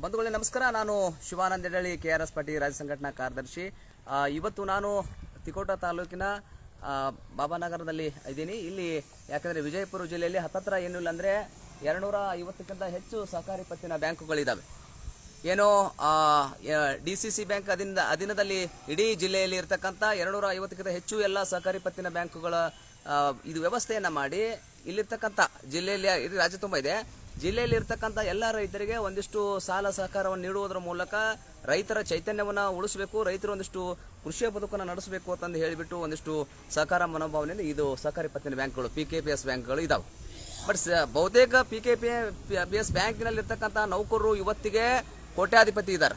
ಬಂಧುಗಳೇ, ನಮಸ್ಕಾರ. ನಾನು Shivananda Yedali K R S party ರಾಜ್ಯ ಸಂಘಟನಾ ಕಾರ್ಯದರ್ಶಿ. ಇವತ್ತು ನಾನು ತಿಕೋಟ ತಾಲೂಕಿನ ಬಾಬಾನಗರದಲ್ಲಿ ಇದ್ದೀನಿ. ಇಲ್ಲಿ ಯಾಕಂದರೆ ವಿಜಯಪುರ ಜಿಲ್ಲೆಯಲ್ಲಿ ಹತ್ತತ್ರ ಏನಿಲ್ಲ ಅಂದರೆ ಎರಡುನೂರ ಐವತ್ತಕ್ಕಿಂತ ಹೆಚ್ಚು ಸಹಕಾರಿ ಪತ್ತಿನ ಬ್ಯಾಂಕುಗಳಿದ್ದಾವೆ ಏನು ಡಿ ಸಿ ಸಿ ಬ್ಯಾಂಕ್ ಅದಿಂದ ಅಧೀನದಲ್ಲಿ ಇಡೀ ಜಿಲ್ಲೆಯಲ್ಲಿ ಇರತಕ್ಕಂಥ ಎರಡುನೂರ ಐವತ್ತಕ್ಕಿಂತ ಹೆಚ್ಚು ಎಲ್ಲ ಸಹಕಾರಿ ಪತ್ತಿನ ಬ್ಯಾಂಕುಗಳ ಇದು ವ್ಯವಸ್ಥೆಯನ್ನು ಮಾಡಿ ಇಲ್ಲಿರ್ತಕ್ಕಂಥ ಜಿಲ್ಲೆಯಲ್ಲಿ ರಾಜ್ಯ ತುಂಬ ಇದೆ. ಜಿಲ್ಲೆಯಲ್ಲಿ ಇರ್ತಕ್ಕಂಥ ಎಲ್ಲ ರೈತರಿಗೆ ಒಂದಿಷ್ಟು ಸಾಲ ಸಹಕಾರವನ್ನು ನೀಡುವುದರ ಮೂಲಕ ರೈತರ ಚೈತನ್ಯವನ್ನು ಉಳಿಸಬೇಕು, ರೈತರು ಒಂದಿಷ್ಟು ಕೃಷಿಯ ಬದುಕನ್ನು ನಡೆಸಬೇಕು ಅಂತಂದು ಹೇಳಿಬಿಟ್ಟು ಒಂದಿಷ್ಟು ಸಹಕಾರ ಮನೋಭಾವನೆಯಿಂದ ಇದು ಸಹಕಾರಿ ಪತ್ತಿನ ಬ್ಯಾಂಕ್ಗಳು ಪಿ ಕೆ ಪಿ ಎಸ್ ಬ್ಯಾಂಕ್ಗಳು ಇದಾವೆ. ಬಟ್ ಬಹುತೇಕ P K P P S ಬ್ಯಾಂಕಿನಲ್ಲಿ ಇರ್ತಕ್ಕಂಥ ನೌಕರರು ಇವತ್ತಿಗೆ ಕೋಟ್ಯಾಧಿಪತಿ ಇದ್ದಾರೆ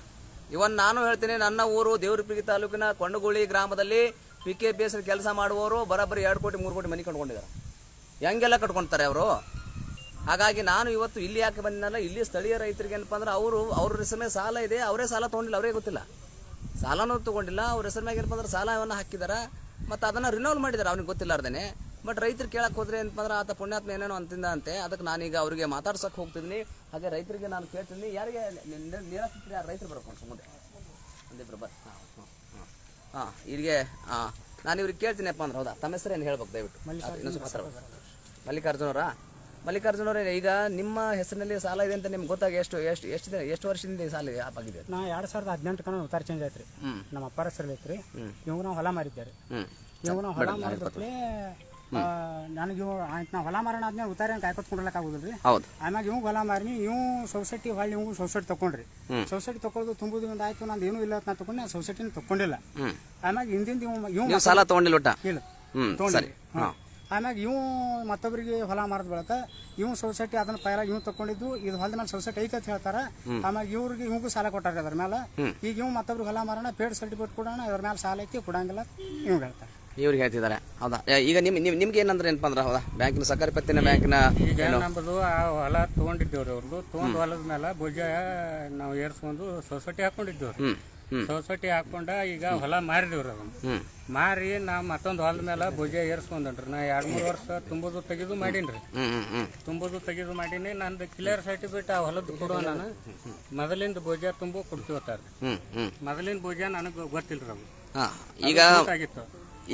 ಇವನ್ ನಾನು ಹೇಳ್ತೀನಿ, ನನ್ನ ಊರು ದೇವರಪಿಗಿ ತಾಲೂಕಿನ ಕೊಂಡಗುಳಿ ಗ್ರಾಮದಲ್ಲಿ ಪಿ ಕೆ ಪಿ ಎಸ್ ಕೆಲಸ ಮಾಡುವವರು ಬರೋಬ್ಬರಿ ಎರಡು ಕೋಟಿ, ಮೂರು ಕೋಟಿ ಮನೆ ಕಟ್ಕೊಂಡಿದ್ದಾರೆ. ಹೆಂಗೆಲ್ಲ ಕಟ್ಕೊಂತಾರೆ ಅವರು? ಹಾಗಾಗಿ ನಾನು ಇವತ್ತು ಇಲ್ಲಿ ಯಾಕೆ ಬಂದಿನಲ್ಲ ಇಲ್ಲಿ ಸ್ಥಳೀಯ ರೈತರಿಗೆ ಏನಪ್ಪ ಅಂದ್ರೆ ಅವರು ಅವ್ರ ಹೆಸರು ಮೇಲೆ ಸಾಲ ಇದೆ ಅವರೇ ಸಾಲ ತೊಗೊಂಡಿಲ್ಲ ಅವರೇ ಗೊತ್ತಿಲ್ಲ. ಸಾಲನೂ ತೊಗೊಂಡಿಲ್ಲ ಅವ್ರ ಹೆಸರು ಮ್ಯಾಗ ಏನಪ್ಪ ಅಂದ್ರೆ ಸಾಲವನ್ನು ಹಾಕಿದಾರ ಮತ್ತು ಅದನ್ನು ರಿನೋಲ್ ಮಾಡಿದ್ದಾರೆ ಅವ್ನಿಗೆ ಗೊತ್ತಿಲ್ಲಾರ್ದೇನೆ. ಬಟ್ ರೈತರು ಕೇಳಕ್ಕೆ ಹೋದ್ರೆ ಏನಪ್ಪ ಅಂದ್ರೆ ಆತ ಪುಣ್ಯಾತ್ಮ ಏನೇನೋ ಅಂತಿಂದ ಅಂತೆ ಅದಕ್ಕೆ ನಾನೀಗ ಅವರಿಗೆ ಮಾತಾಡ್ಸೋಕೆ ಹೋಗ್ತಿದ್ದೀನಿ ಹಾಗೆ ರೈತರಿಗೆ ನಾನು ಕೇಳ್ತೀನಿ ಯಾರಿಗೆ ನಿರಾಸಕ್ತಿ ಯಾರು ರೈತರು ಬರ್ಕೊಂಡು ಮುಂದೆ ಒಂದಿಬ್ರು ಬರ್ ಹಾಂ ಹಾಂ ಹಾಂ. ನಾನು ಇವ್ರಿಗೆ ಕೇಳ್ತೀನಪ್ಪ ಅಂದ್ರೆ ಹೌದಾ? ತಮ್ಮ ಹೆಸರು ಏನು ಹೇಳ್ಬೇಕು ದಯವಿಟ್ಟು? ಇನ್ನೊಂದು ಮಲ್ಲಿಕಾರ್ಜುನವರಾ ಮಲ್ಲಿಕಾರ್ಜುನವರೇ ಈಗ ನಿಮ್ಮ ಹೆಸರಿನಲ್ಲಿ ಸಾಲ ಇದೆ ಅಂತ ನಿಮ್ಗೆ ಗೊತ್ತಾಗ ಎಷ್ಟು ಎಷ್ಟು ಎಷ್ಟು ದಿನ ಎಷ್ಟು ವರ್ಷದಿಂದ ಈ ಸಾಲ ಆಗಿದೆ ನಾ ಎರಡ್ ಸಾವಿರದ ಹದಿನೆಂಟು ಕಣ ಉತ್ತಾರ ಚೇಂಜ್ ಆಯ್ತು ರೀ ನಮ್ಮ ಅಪ್ಪಾರ ಹೆಸರಲ್ಲಿ ಐತ್ರಿ. ಇವಾಗ ನಾವು ಹೊಲ ಮಾರಿದ್ದಾರೆ ರೀ ಇವಾಗ ನಾವು ಹೊಲ ಮಾರಿದ್ರೆ ನನಗೆ ಇವ್ ಆಯ್ತು ನಾವು ಹೊಲ ಮಾರೋಣ ಆದ್ಮೇಲೆ ಉತ್ತಾರ ಕಾಯ್ಕೊತ್ಕೊಂಡ್ರಲಕ್ ಆಗುದಿಲ್ರಿ. ಹೌದು. ಆಮ್ಯಾಗ ಇವ್ ಹೊಲ ಮಾರಿನಿ ಇವ್ ಸೊಸೈಟಿ ಹೊಳ್ಳಿ ಇವ್ ಸೊಸೈಟಿ ತಕೊಂಡ್ರಿ. ಸೊಸೈಟಿ ತಕೊಳ್ಳೋದು ತುಂಬುದು ಒಂದು ಆಯ್ತು ನಂದು ಏನೂ ಇಲ್ಲ ಅಂತ ನಾ ತಗೊಂಡು ನಾನು ಸೊಸೈಟಿನ ತಕೊಂಡಿಲ್ಲ ಆಮ್ಯಾಗ ಹಿಂದಿಂದ ಇವ್ ಇವ್ ಸಾಲ ತಗೊಂಡಿಲ್ಲ ಒಟ್ಟ? ಇಲ್ಲ. ತಗೊಂಡ್ರಿ ಸರಿ. ತೊಗೊಂಡ್ರಿ ಹಾಂ. ಆಮ್ಯಾಗ ಇವು ಮತ್ತೊಬ್ಬರಿಗೆ ಹೊಲ ಮಾರದ ಬಳಕ ಇವ್ ಸೊಸೈಟಿ ಅದನ್ನ ಪೈರ ಇವ್ ತಕೊಂಡಿದ್ದು ಇದು ಹೊಲದ ಮೇಲೆ ಸೊಸೈಟಿ ಐತೆ ಅಂತ ಹೇಳ್ತಾರ. ಆಮ್ಯಾಗ ಇವ್ರಿಗೆ ಇವ್ಗೂ ಸಾಲ ಕೊಟ್ಟಾರ ಅದ್ರ ಮೇಲೆ ಈಗ ಇವ್ ಮತ್ತೊಬ್ರಿಗೆ ಹೊಲ ಮಾರೋಣ ಪೇಡ್ ಸರ್ಟಿಫಿಕೇಟ್ ಕೊಡೋಣ ಅದ್ರ ಮೇಲೆ ಸಾಲ ಐತಿ ಕೊಡಂಗಿಲ್ಲ ಇವ್ ಹೇಳ್ತಾರೆ. ಇವ್ರಿಗೆ ಹೇಳ್ತಿದ್ದಾರೆ. ಹೌದಾ? ಏ, ಈಗ ನಿಮ್ ನಿಮ್ ನಿಮ್ಗೆ ಏನಂದ್ರೆ ಏನಪ್ಪ ಅಂದ್ರೆ ಹೌದಾ? ಬ್ಯಾಂಕಿನ ಸಹಕಾರಿ ಪತ್ತಿನ ಬ್ಯಾಂಕಿನ ಈಗ ನಮ್ಮದು ಆ ಹೊಲ ತಗೊಂಡಿದ್ದೇವ್ರಿ ಅವ್ರದ್ದು ತೊಗೊಂಡು ಹೊಲದ ಮೇಲೆ ಭುಜ ನಾವು ಏರ್ಸ್ಕೊಂಡು ಸೊಸೈಟಿ ಹಾಕೊಂಡಿದ್ದೇವ್ರಿ. ಸೊಸೈಟಿ ಹಾಕೊಂಡ ಈಗ ಹೊಲ ಮಾರಿದೇವ್ರಿ ಅದನ್ನ. ಮಾರಿ ನಾ ಮತ್ತೊಂದು ಹೊಲದ ಮೇಲೆ ಭುಜ ಏರ್ಸ್ಕೊಂಡ್ರಿ ನಾ ಎರಡ್ ಮೂರು ವರ್ಷ ತುಂಬುದು ತೆಗೆದು ಮಾಡೀನ್ರಿ. ತುಂಬುದು ತೆಗೆದು ಮಾಡೀನಿ. ನಂದು ಕ್ಲಿಯರ್ ಸರ್ಟಿಫಿಕೇಟ್ ಆ ಹೊಲದ ಕೊಡುವ ನಾನು. ಮೊದಲಿಂದ ಭುಜ ತುಂಬು ಹ್ಮ್ ಮೊದಲಿನ ಭುಜ ನನಗೆ ಗೊತ್ತಿಲ್ರಿ ಅದು. ಈಗ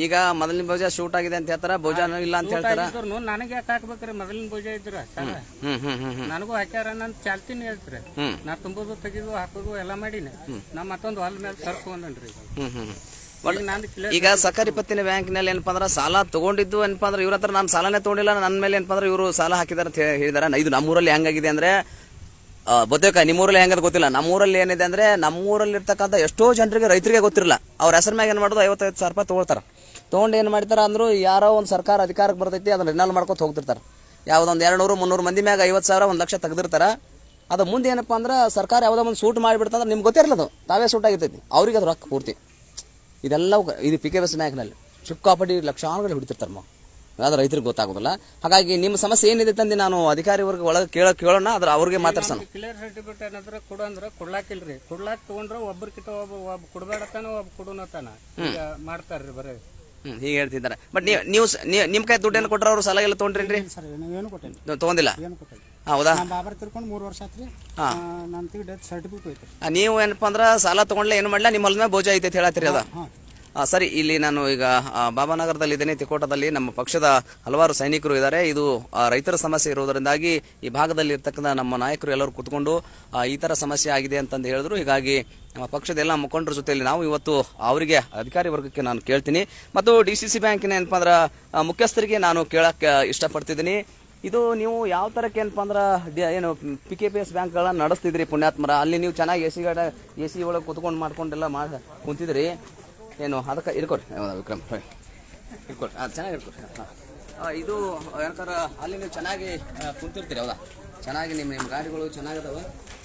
ಈಗ ಮೊದಲಿನ ಭೋಜ ಶೂಟ್ ಆಗಿದೆ ಅಂತ ಹೇಳ್ತಾರ? ಭೋಜ ಇಲ್ಲ ಅಂತ ಹೇಳ್ತಾರ? ನನಗೆ ಯಾಕೆ ಹಾಕ್ಬೇಕ್ರಿ ಮೊದಲಿನ ಭೋಜ ಇದ್ರ ಸಾಲ ನನಗೂ ಹಾಕ್ಯಾರ ನಾನು ಚಾಲ್ತೀನಿ ಹೇಳ್ತೀರಿ. ನಾ ತುಂಬೋದು ತೆಗೆದು ಹಾಕೋದು ಎಲ್ಲ ಮಾಡೀನಿ. ನಾ ಮತ್ತೊಂದು ಹಾಲ್ ಮೇಲೆ ತರ್ಸ್ಕೊಂಡ್ರಿ ಹ್ಮ್ ಹ್ಮ್ ಹ್ಮ್. ಈಗ ಸಹಕಾರಿ ಪತ್ತಿನ ಬ್ಯಾಂಕ್ನಲ್ಲಿ ಏನಪ್ಪ ಅಂದ್ರೆ ಸಾಲ ತಗೊಂಡಿದ್ದು ಏನಪ್ಪಾ ಅಂದ್ರೆ ಇವ್ರ ಹತ್ರ ನಾನು ಸಾಲನೇ ತಗೊಂಡಿಲ್ಲ ನನ್ನ ಮೇಲೆ ಏನಪ್ಪ ಅಂದ್ರೆ ಇವರು ಸಾಲ ಹಾಕಿದಾರ ಅಂತ ಹೇಳಿದಾರ. ಇದು ನಮ್ಮೂರಲ್ಲಿ ಹೆಂಗಾಗಿದೆ ಅಂದ್ರೆ ಬಹುತೇಕ ನಿಮ್ಮೂರಲ್ಲಿ ಹೆಂಗದ ಗೊತ್ತಿಲ್ಲ. ನಮ್ಮೂರಲ್ಲಿ ಏನಿದೆ ಅಂದ್ರೆ ನಮ್ಮೂರಲ್ಲಿ ಇರ್ತಕ್ಕಂಥ ಎಷ್ಟೋ ಜನರಿಗೆ ರೈತರಿಗೆ ಗೊತ್ತಿರಲ್ಲ. ಅವ್ರ ಹೆಸರು ಮ್ಯಾಗ ಏನ್ ಮಾಡೋದು? ಐವತ್ತೈದು ಸಾವಿರ ರೂಪಾಯಿ ತಗೊಳ್ತಾರೆ. ತೊಗೊಂಡು ಏನು ಮಾಡ್ತಾರೆ ಅಂದರು ಯಾರೋ ಒಂದು ಸರ್ಕಾರ ಅಧಿಕಾರಕ್ಕೆ ಬರ್ತೈತಿ ಅದನ್ನ ರಿನಲ್ ಮಾಡ್ಕೊತ ಹೋಗ್ತಿರ್ತಾರೆ. ಯಾವುದೊಂದು ಎರಡು ನೂರು ಮುನ್ನೂರು ಮಂದಿ ಮ್ಯಾಗ ಐವತ್ತು ಸಾವಿರ ಒಂದು ಲಕ್ಷ ತೆಗ್ದಿರ್ತಾರೆ. ಅದು ಮುಂದೆ ಏನಪ್ಪ ಅಂದ್ರೆ ಸರ್ಕಾರ ಯಾವುದೋ ಒಂದು ಸೂಟ್ ಮಾಡಿಬಿಡ್ತಂದ್ರೆ ನಿಮ್ಗೆ ಗೊತ್ತಿರಲ್ಲ ಅದು ತಾವೇ ಸೂಟ್ ಆಗಿರ್ತೈತಿ. ಅವ್ರಿಗೆ ಅದು ರೊಕ್ಕ ಪೂರ್ತಿ. ಇದೆಲ್ಲ ಇದು ಪಿ ಕೆ ಎಸ್ ಬ್ಯಾಂಕ್ನಲ್ಲಿ ಸಿಕ್ಕಾಪಟ್ಟಿ ಲಕ್ಷಾನುಗಳು ಹಿಡಿತಿರ್ತಾರೆ ಮಾ. ಅದು ರೈತರಿಗೆ ಗೊತ್ತಾಗೋದಿಲ್ಲ. ಹಾಗಾಗಿ ನಿಮ್ಮ ಸಮಸ್ಯೆ ಏನಿದೆ ತಂದು ನಾನು ಅಧಿಕಾರಿ ವರ್ಗ ಒಳಗೆ ಕೇಳ ಕೇಳೋಣ ಅದ್ರ ಅವ್ರಿಗೆ ಮಾತಾಡ್ಸೋಣ. ಕ್ಲಿಯರ್ ಸರ್ಟಿಫಿಕೇಟ್ ಏನಾದ್ರ ಕೊಡು ಅಂದ್ರೆ ಕೊಡ್ಲಾಕಿಲ್ರಿ. ಕೊಡ್ಲಾಕ್ ತಗೊಂಡ್ರ ಒಬ್ಬರ್ಕಿತ ಒಬ್ಬ ಒಬ್ಬ ಕೊಡ್ಬೇಡತಾನ ಒಬ್ಬ ಕೊಡುನತಾನ. ಮಾಡ್ತಾರ್ರಿ ಬರೀ. ಹ್ಮ್ ಹೀಗೆ ಹೇಳ್ತಿದ್ದಾರೆ. ಬಟ್ ನೀವು ನೀವು ನಿಮ್ಮ ಕೈ ದುಡ್ಡೇನು ಕೊಟ್ಟರೆ ಅವರು ಸಾಲ ಎಲ್ಲ ತೊಗೊಂಡ್ರಿ ಸರ್ ಏನು ಕೊಟ್ಟೇನಿ ನೀವು ತೊಗೊಂಡಿಲ್ಲ? ಏನು ಕೊಟ್ಟೇನಿ ಹೌದಾ? ನಮ್ಮ ಬಾಬರ್ ತಿರ್ಕೊಂಡು ಮೂರು ವರ್ಷ ಆತ್ರಿ. ನನ್ನ ತಿಗ್ ಡೆತ್ ಸರ್ಟಿಫಿಕೇಟ್ ನೀವು ಏನಪ್ಪ ಅಂದ್ರ ಸಾಲ ತಗೊಂಡ್ಲೆ ಏನು ಮಾಡ್ಲಾ? ನಿಮ್ಮ ಮೇಲೆ ಬೋಜ ಐತೆ ಅಂತ ಹೇಳತ್ತೀರಿ ಅದ? ಸರಿ, ಇಲ್ಲಿ ನಾನು ಈಗ ಬಾಬಾನಗರದಲ್ಲಿ ಇದ್ದೇನೆ. ತಿಕೋಟದಲ್ಲಿ ನಮ್ಮ ಪಕ್ಷದ ಹಲವಾರು ಸೈನಿಕರು ಇದ್ದಾರೆ. ಇದು ರೈತರ ಸಮಸ್ಯೆ ಇರುವುದರಿಂದಾಗಿ ಈ ಭಾಗದಲ್ಲಿ ಇರ್ತಕ್ಕಂಥ ನಮ್ಮ ನಾಯಕರು ಎಲ್ಲರೂ ಕುತ್ಕೊಂಡು ಈ ತರ ಸಮಸ್ಯೆ ಆಗಿದೆ ಅಂತಂದು ಹೇಳಿದ್ರು. ಹೀಗಾಗಿ ನಮ್ಮ ಪಕ್ಷದ ಎಲ್ಲ ಮುಖಂಡರ ಜೊತೆಯಲ್ಲಿ ನಾವು ಇವತ್ತು ಅವರಿಗೆ, ಅಧಿಕಾರಿ ವರ್ಗಕ್ಕೆ ನಾನು ಕೇಳ್ತೀನಿ. ಮತ್ತು ಡಿ ಸಿ ಸಿ ಬ್ಯಾಂಕಿನ ಏನಪ್ಪ ಅಂದ್ರೆ ಮುಖ್ಯಸ್ಥರಿಗೆ ನಾನು ಕೇಳಕ್ಕೆ ಇಷ್ಟಪಡ್ತಿದ್ದೀನಿ. ಇದು ನೀವು ಯಾವ ಥರಕ್ಕೆ ಏನಪ್ಪ ಅಂದ್ರೆ ಏನು ಪಿ ಕೆ ಪಿ ಎಸ್ ಬ್ಯಾಂಕ್ಗಳನ್ನ ನಡೆಸ್ತಿದ್ರಿ ಪುಣ್ಯಾತ್ಮರ? ಅಲ್ಲಿ ನೀವು ಚೆನ್ನಾಗಿ ಎ ಸಿ ಗಾಡ ಎ ಸಿ ಒಳಗೆ ಕುತ್ಕೊಂಡು ಮಾಡ್ಕೊಂಡೆಲ್ಲ ಮಾಡಿ ಕುಂತಿದ್ರಿ. ಏನು, ಅದಕ್ಕೆ ಇರ್ಕೊರಿ ಹೌದಾ ವಿಕ್ರಮ್, ಹೋಯ್. ಅದು ಚೆನ್ನಾಗಿ ಇಟ್ಕೊರಿ ಹಾಂ. ಇದು ಯಾಕಂದ್ರೆ ಅಲ್ಲಿ ನೀವು ಚೆನ್ನಾಗಿ ಕುಂತಿರ್ತೀರಿ, ಹೌದಾ? ಚೆನ್ನಾಗಿ ನಿಮ್ಮ ನಿಮ್ಮ ಗಾಡಿಗಳು ಚೆನ್ನಾಗಿದಾವೆ.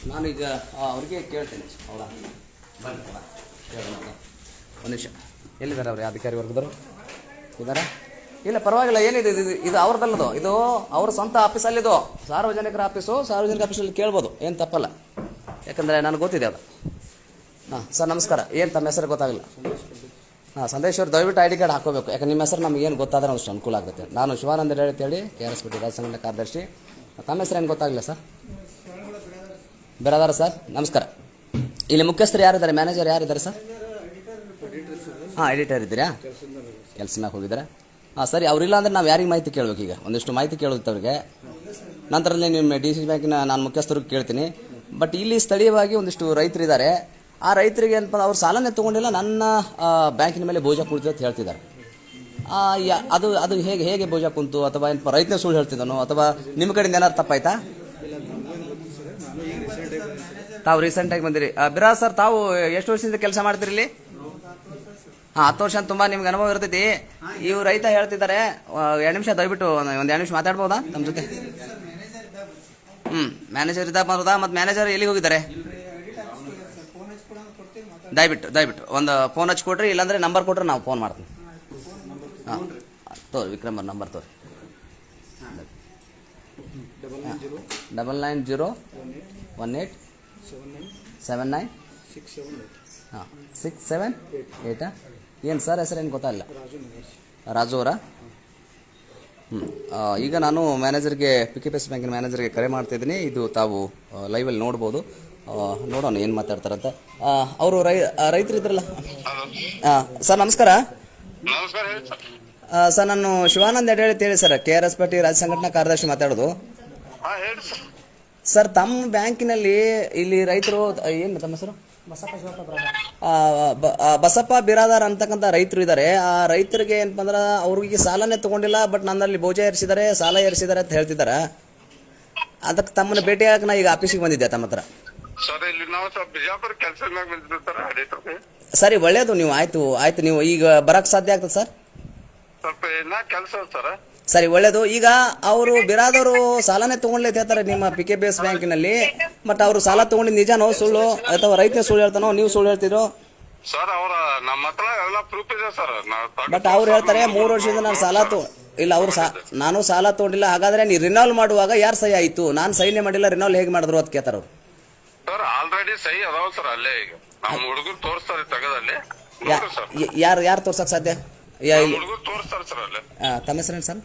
ನಾನು ಈಗ ಅವ್ರಿಗೆ ಕೇಳ್ತೇನೆ. ಹೌದಾ? ಬನ್ನಿ ಒಂದು ನಿಮಿಷ. ಎಲ್ಲಿದ್ದಾರೆ ಅವ್ರಿ? ಅಧಿಕಾರಿ ವರ್ಗದವರು? ಇದ್ದಾರೆ ಇಲ್ಲ, ಪರವಾಗಿಲ್ಲ, ಏನಿದೆ, ಇದು, ಇದು- ಇದು ಅವ್ರದ್ದಲ್ಲದು. ಇದು ಅವ್ರ ಸ್ವಂತ ಆಫೀಸಲ್ಲಿದು ಸಾರ್ವಜನಿಕರ ಆಫೀಸು, ಸಾರ್ವಜನಿಕ ಆಫೀಸಲ್ಲಿ ಕೇಳ್ಬೋದು. ಏನು ತಪ್ಪಲ್ಲ. ಯಾಕಂದರೆ, ನನಗೆ ಗೊತ್ತಿದೆ ಅದು. ಹಾಂ, ಸರ್, ನಮಸ್ಕಾರ. ಏನು ತಮ್ಮ ಹೆಸರು ಗೊತ್ತಾಗಲ್ಲ ಹಾಂ, ಸಂದೇಶ್ವರ್, ದಯವಿಟ್ಟು ಐ ಡಿ ಕಾರ್ಡ್ ಹಾಕೋಬೇಕು. ಯಾಕಂದ್ರೆ ನಿಮ್ಮ ಹೆಸರು ನಮ್ಗೆ ಏನು ಗೊತ್ತಾದ್ರೆ ಅಷ್ಟು ಅನುಕೂಲ ಆಗುತ್ತೆ. ನಾನು ಶಿವಾನಂದ ಹೇಳಿ ಕೆ ಆರ್ ಎಸ್ ಪಿ ಸಂಘಟನೆ ಕಾರ್ಯದರ್ಶಿ. ತಮ್ಮ ಹೆಸರು ಏನು ಗೊತ್ತಾಗಲಿಲ್ಲ ಸರ್? ಬಿರಾದಾರ ಸರ್, ನಮಸ್ಕಾರ. ಇಲ್ಲಿ ಮುಖ್ಯಸ್ಥರು ಯಾರಿದ್ದಾರೆ? ಮ್ಯಾನೇಜರ್ ಯಾರಿದ್ದಾರೆ ಸರ್? ಹಾಂ ಎಡಿಟರ್ ಇದ್ದೀರಾ? ಕೆಲ್ಸನಾಗ ಹೋಗಿದ್ದಾರೆ. ಹಾಂ, ಸರಿ, ಅವರಿಲ್ಲ ಅಂದರೆ ನಾವು ಯಾರಿಗೆ ಮಾಹಿತಿ ಕೇಳಬೇಕು ಈಗ? ಒಂದಿಷ್ಟು ಮಾಹಿತಿ ಕೇಳುತ್ತೆ ಅವ್ರಿಗೆ. ನಂತರದಲ್ಲಿ ನಿಮ್ಮ ಡಿ ಸಿ ಬ್ಯಾಂಕಿನ ನಾನು ಮುಖ್ಯಸ್ಥರಿಗೆ ಕೇಳ್ತೀನಿ. ಬಟ್ ಇಲ್ಲಿ ಸ್ಥಳೀಯವಾಗಿ ಒಂದಿಷ್ಟು ರೈತರಿದ್ದಾರೆ. ಆ ರೈತರಿಗೆ ಏನಪ್ಪ ಅವ್ರು ಸಾಲನೇ ತೊಗೊಂಡಿಲ್ಲ ನನ್ನ ಬ್ಯಾಂಕಿನ ಮೇಲೆ ಭೋಜ ಕುಳಿತು ಅಂತ ಹೇಳ್ತಿದ್ದಾರೆ. ಅದು ಅದು ಹೇಗೆ ಹೇಗೆ ಭೋಜ ಕುಂತು ಅಥವಾ ಏನಪ್ಪ ರೈತನೇ ಸುಳ್ಳು ಹೇಳ್ತಿದ್ದಾನೋ ಅಥವಾ ನಿಮ್ಮ ಕಡೆಯಿಂದ ಏನಾರು ತಪ್ಪಾಯ್ತಾ? ತಾವು ರೀಸೆಂಟಾಗಿ ಬಂದಿರಿ. ಆ, ಬಿರಾಜ್ ಸರ್ ತಾವು ಎಷ್ಟು ವರ್ಷದಿಂದ ಕೆಲಸ ಮಾಡ್ತೀರಿ ಇಲ್ಲಿ? ಹಾಂ ಹತ್ತು ವರ್ಷ ತುಂಬಾ ನಿಮ್ಗೆ ಅನುಭವ ಇರ್ತೈತಿ. ಇವ್ರು ರೈತ ಹೇಳ್ತಿದ್ದಾರೆ. ಎರಡು ನಿಮಿಷ ದಯವಿಟ್ಟು ಒಂದು ಎರಡು ನಿಮಿಷ ಮಾತಾಡ್ಬೋದಾ? ನಮ್ಮ ಜೊತೆ? ಹ್ಞೂ ಮ್ಯಾನೇಜರ್ ಇದ್ದಾಗ ಬರೋದಾ ಮತ್ತು ಮ್ಯಾನೇಜರ್ ಎಲ್ಲಿಗೆ ಹೋಗಿದ್ದಾರೆ? ದಯವಿಟ್ಟು ದಯವಿಟ್ಟು. ಒಂದು ಫೋನ್ ಹಚ್ಚಿ ಕೊಡ್ರಿ ಇಲ್ಲಾಂದ್ರೆ ನಂಬರ್ ಕೊಟ್ರೆ ನಾವು ಫೋನ್ ಮಾಡ್ತೀನಿ ಹಾಂ. ತೋರಿ ಅವ್ರ ನಂಬರ್ ತೋರಿ. Double nine zero one eight seven nine ಹಾಂ ಸಿಕ್ಸ್ ಸೆವೆನ್ ಏಯ್ಟಾ ಏನು ಸರ್ ಹೆಸರು ಏನು ಗೊತ್ತಾಗಿಲ್ಲ ರಾಜು ಅವರ? ಹ್ಞೂ ಈಗ ನಾನು ಮ್ಯಾನೇಜರ್ಗೆ ಪಿ ಕೆ ಪಿ ಎಸ್ ಬ್ಯಾಂಕಿನ ಮ್ಯಾನೇಜರ್ಗೆ ಕರೆ ಮಾಡ್ತಿದ್ದೀನಿ. ಇದು ತಾವು ಲೈವಲ್ಲಿ ನೋಡ್ಬೋದು. ನೋಡೋಣ ಏನು ಮಾತಾಡ್ತಾರಂತ. ಅವರು ರೈ ರೈತರು ಇದ್ರಲ್ಲ? ಸರ್ ನಮಸ್ಕಾರ. ಸರ್. ನಾನು ಶಿವಾನಂದ್ ಎಡ ಹೇಳಿ ಸರ್ ಕೆ ಆರ್ ಎಸ್ ಪಟ್ಟಿ ರಾಜ್ಯ ಸಂಘಟನಾ ಕಾರ್ಯದರ್ಶಿ ಮಾತಾಡೋದು. ಸರ್. ತಮ್ಮ ಬ್ಯಾಂಕಿನಲ್ಲಿ ಇಲ್ಲಿ ರೈತರು ಏನು ತಮ್ಮ ಹೆಸರು? ಬಸಪ್ಪ ಬಿರಾದಾರ್ ಅಂತಕ್ಕಂಥ ರೈತರು ಇದ್ದಾರೆ. ಆ ರೈತರಿಗೆ ಏನಪ್ಪ ಅಂದ್ರೆ ಅವ್ರಿಗೆ ಸಾಲನೇ ತಗೊಂಡಿಲ್ಲ ಬಟ್ ನನ್ನಲ್ಲಿ ಬೋಜ ಏರಿಸಿದ್ದಾರೆ ಸಾಲ ಏರಿಸಿದ್ದಾರೆ ಅಂತ ಹೇಳ್ತಿದ್ದಾರೆ. ಅದಕ್ಕೆ ತಮ್ಮನ್ನ ಭೇಟಿಯಾಗಿ ನಾ ಈಗ ಆಫೀಸಿಗೆ ಬಂದಿದ್ದೆ ತಮ್ಮ ಹತ್ರ. ಸರ್ ಇಲ್ಲಿ ನಾವು ಸ್ವಲ್ಪ ಬಿಜಾಪುರ ಕೆಲಸ ಮ್ಯಾಗ ಬಂದಿದ್ದೀವಿ ಸರ್ ಅಡಿಟರ್ಗೆ ಸರಿ ಒಳ್ಳೇದು ನೀವು ಆಯ್ತು ಆಯ್ತು ನೀವು ಈಗ ಬರಕ್ಕೆ ಸಾಧ್ಯ ಆಗ್ತದೆ ಸರ್ ಸ್ವಲ್ಪ ಕೆಲಸ ಸರ್ ಸರಿ ಒಳ್ಳೇದು ಈಗ ಅವರು ಬಿರಾದವರು ಸಾಲನೇ ತಗೊಂಡ್ಲಿ ಹೇಳ್ತಾರೆ ನಿಮ್ಮ ಪಿ ಕೆ ಬಿ ಎಸ್ ಬ್ಯಾಂಕಿನಲ್ಲಿ ಬಟ್ ಅವರು ಸಾಲ ತಗೊಂಡಿದ್ದು ನಿಜನೋ ಸುಳ್ಳು ಅಥವಾ ರೈತನೇ ಸುಳ್ಳು ಹೇಳ್ತಾನೋ ನೀವು ಸುಳ್ಳು ಹೇಳ್ತಿರೋ? ಸರ್ ಅವ್ರ ನಮ್ಮ ಹತ್ರ ಎಲ್ಲ ಪ್ರೂಫ್ ಇದೆ ಸರ್ ನಾವು ಬಟ್ ಅವ್ರು ಹೇಳ್ತಾರೆ ಮೂರು ವರ್ಷದಿಂದ ನಾನು ಸಾಲ ತೊ ಇಲ್ಲ ಅವರು ಸಾ ನಾನು ಸಾಲ ತಗೊಂಡಿಲ್ಲ ಹಾಗಾದ್ರೆ ನೀವು ರಿನೋಲ್ ಮಾಡುವಾಗ ಯಾರು ಸಹಿ ಆಯಿತು? ನಾನು ಸಹಿನೇ ಮಾಡಿಲ್ಲ ರಿನಾಲ್ ಹೇಗೆ ಮಾಡಿದ್ರು ಅಂತ ಕೇಳ್ತಾರೆ ಅವ್ರು. ಸರ್ ಆಲ್ರೆಡಿ ಸಹಿ ಅದಾವ ಸರ್ ಅಲ್ಲೇ ಈಗ. ನಮ್ಮ ಹುಡುಗರು ತೋರಿಸ್ತಾರೆ ತೆಗದಲ್ಲಿ. ನೋಡ್ರಿ ಸರ್. ಯಾರು ಯಾರು ತೋರ್ಸಕ್ ಸಾಧ್ಯ? ಯಾ ಇಲ್ಲಿ ಹುಡುಗರು ತೋರಿಸ್ತಾರೆ ಸರ್ ಅಲ್ಲೇ. ಆ, ತಮ್ಮ ಹೆಸರೇನು ಸರ್?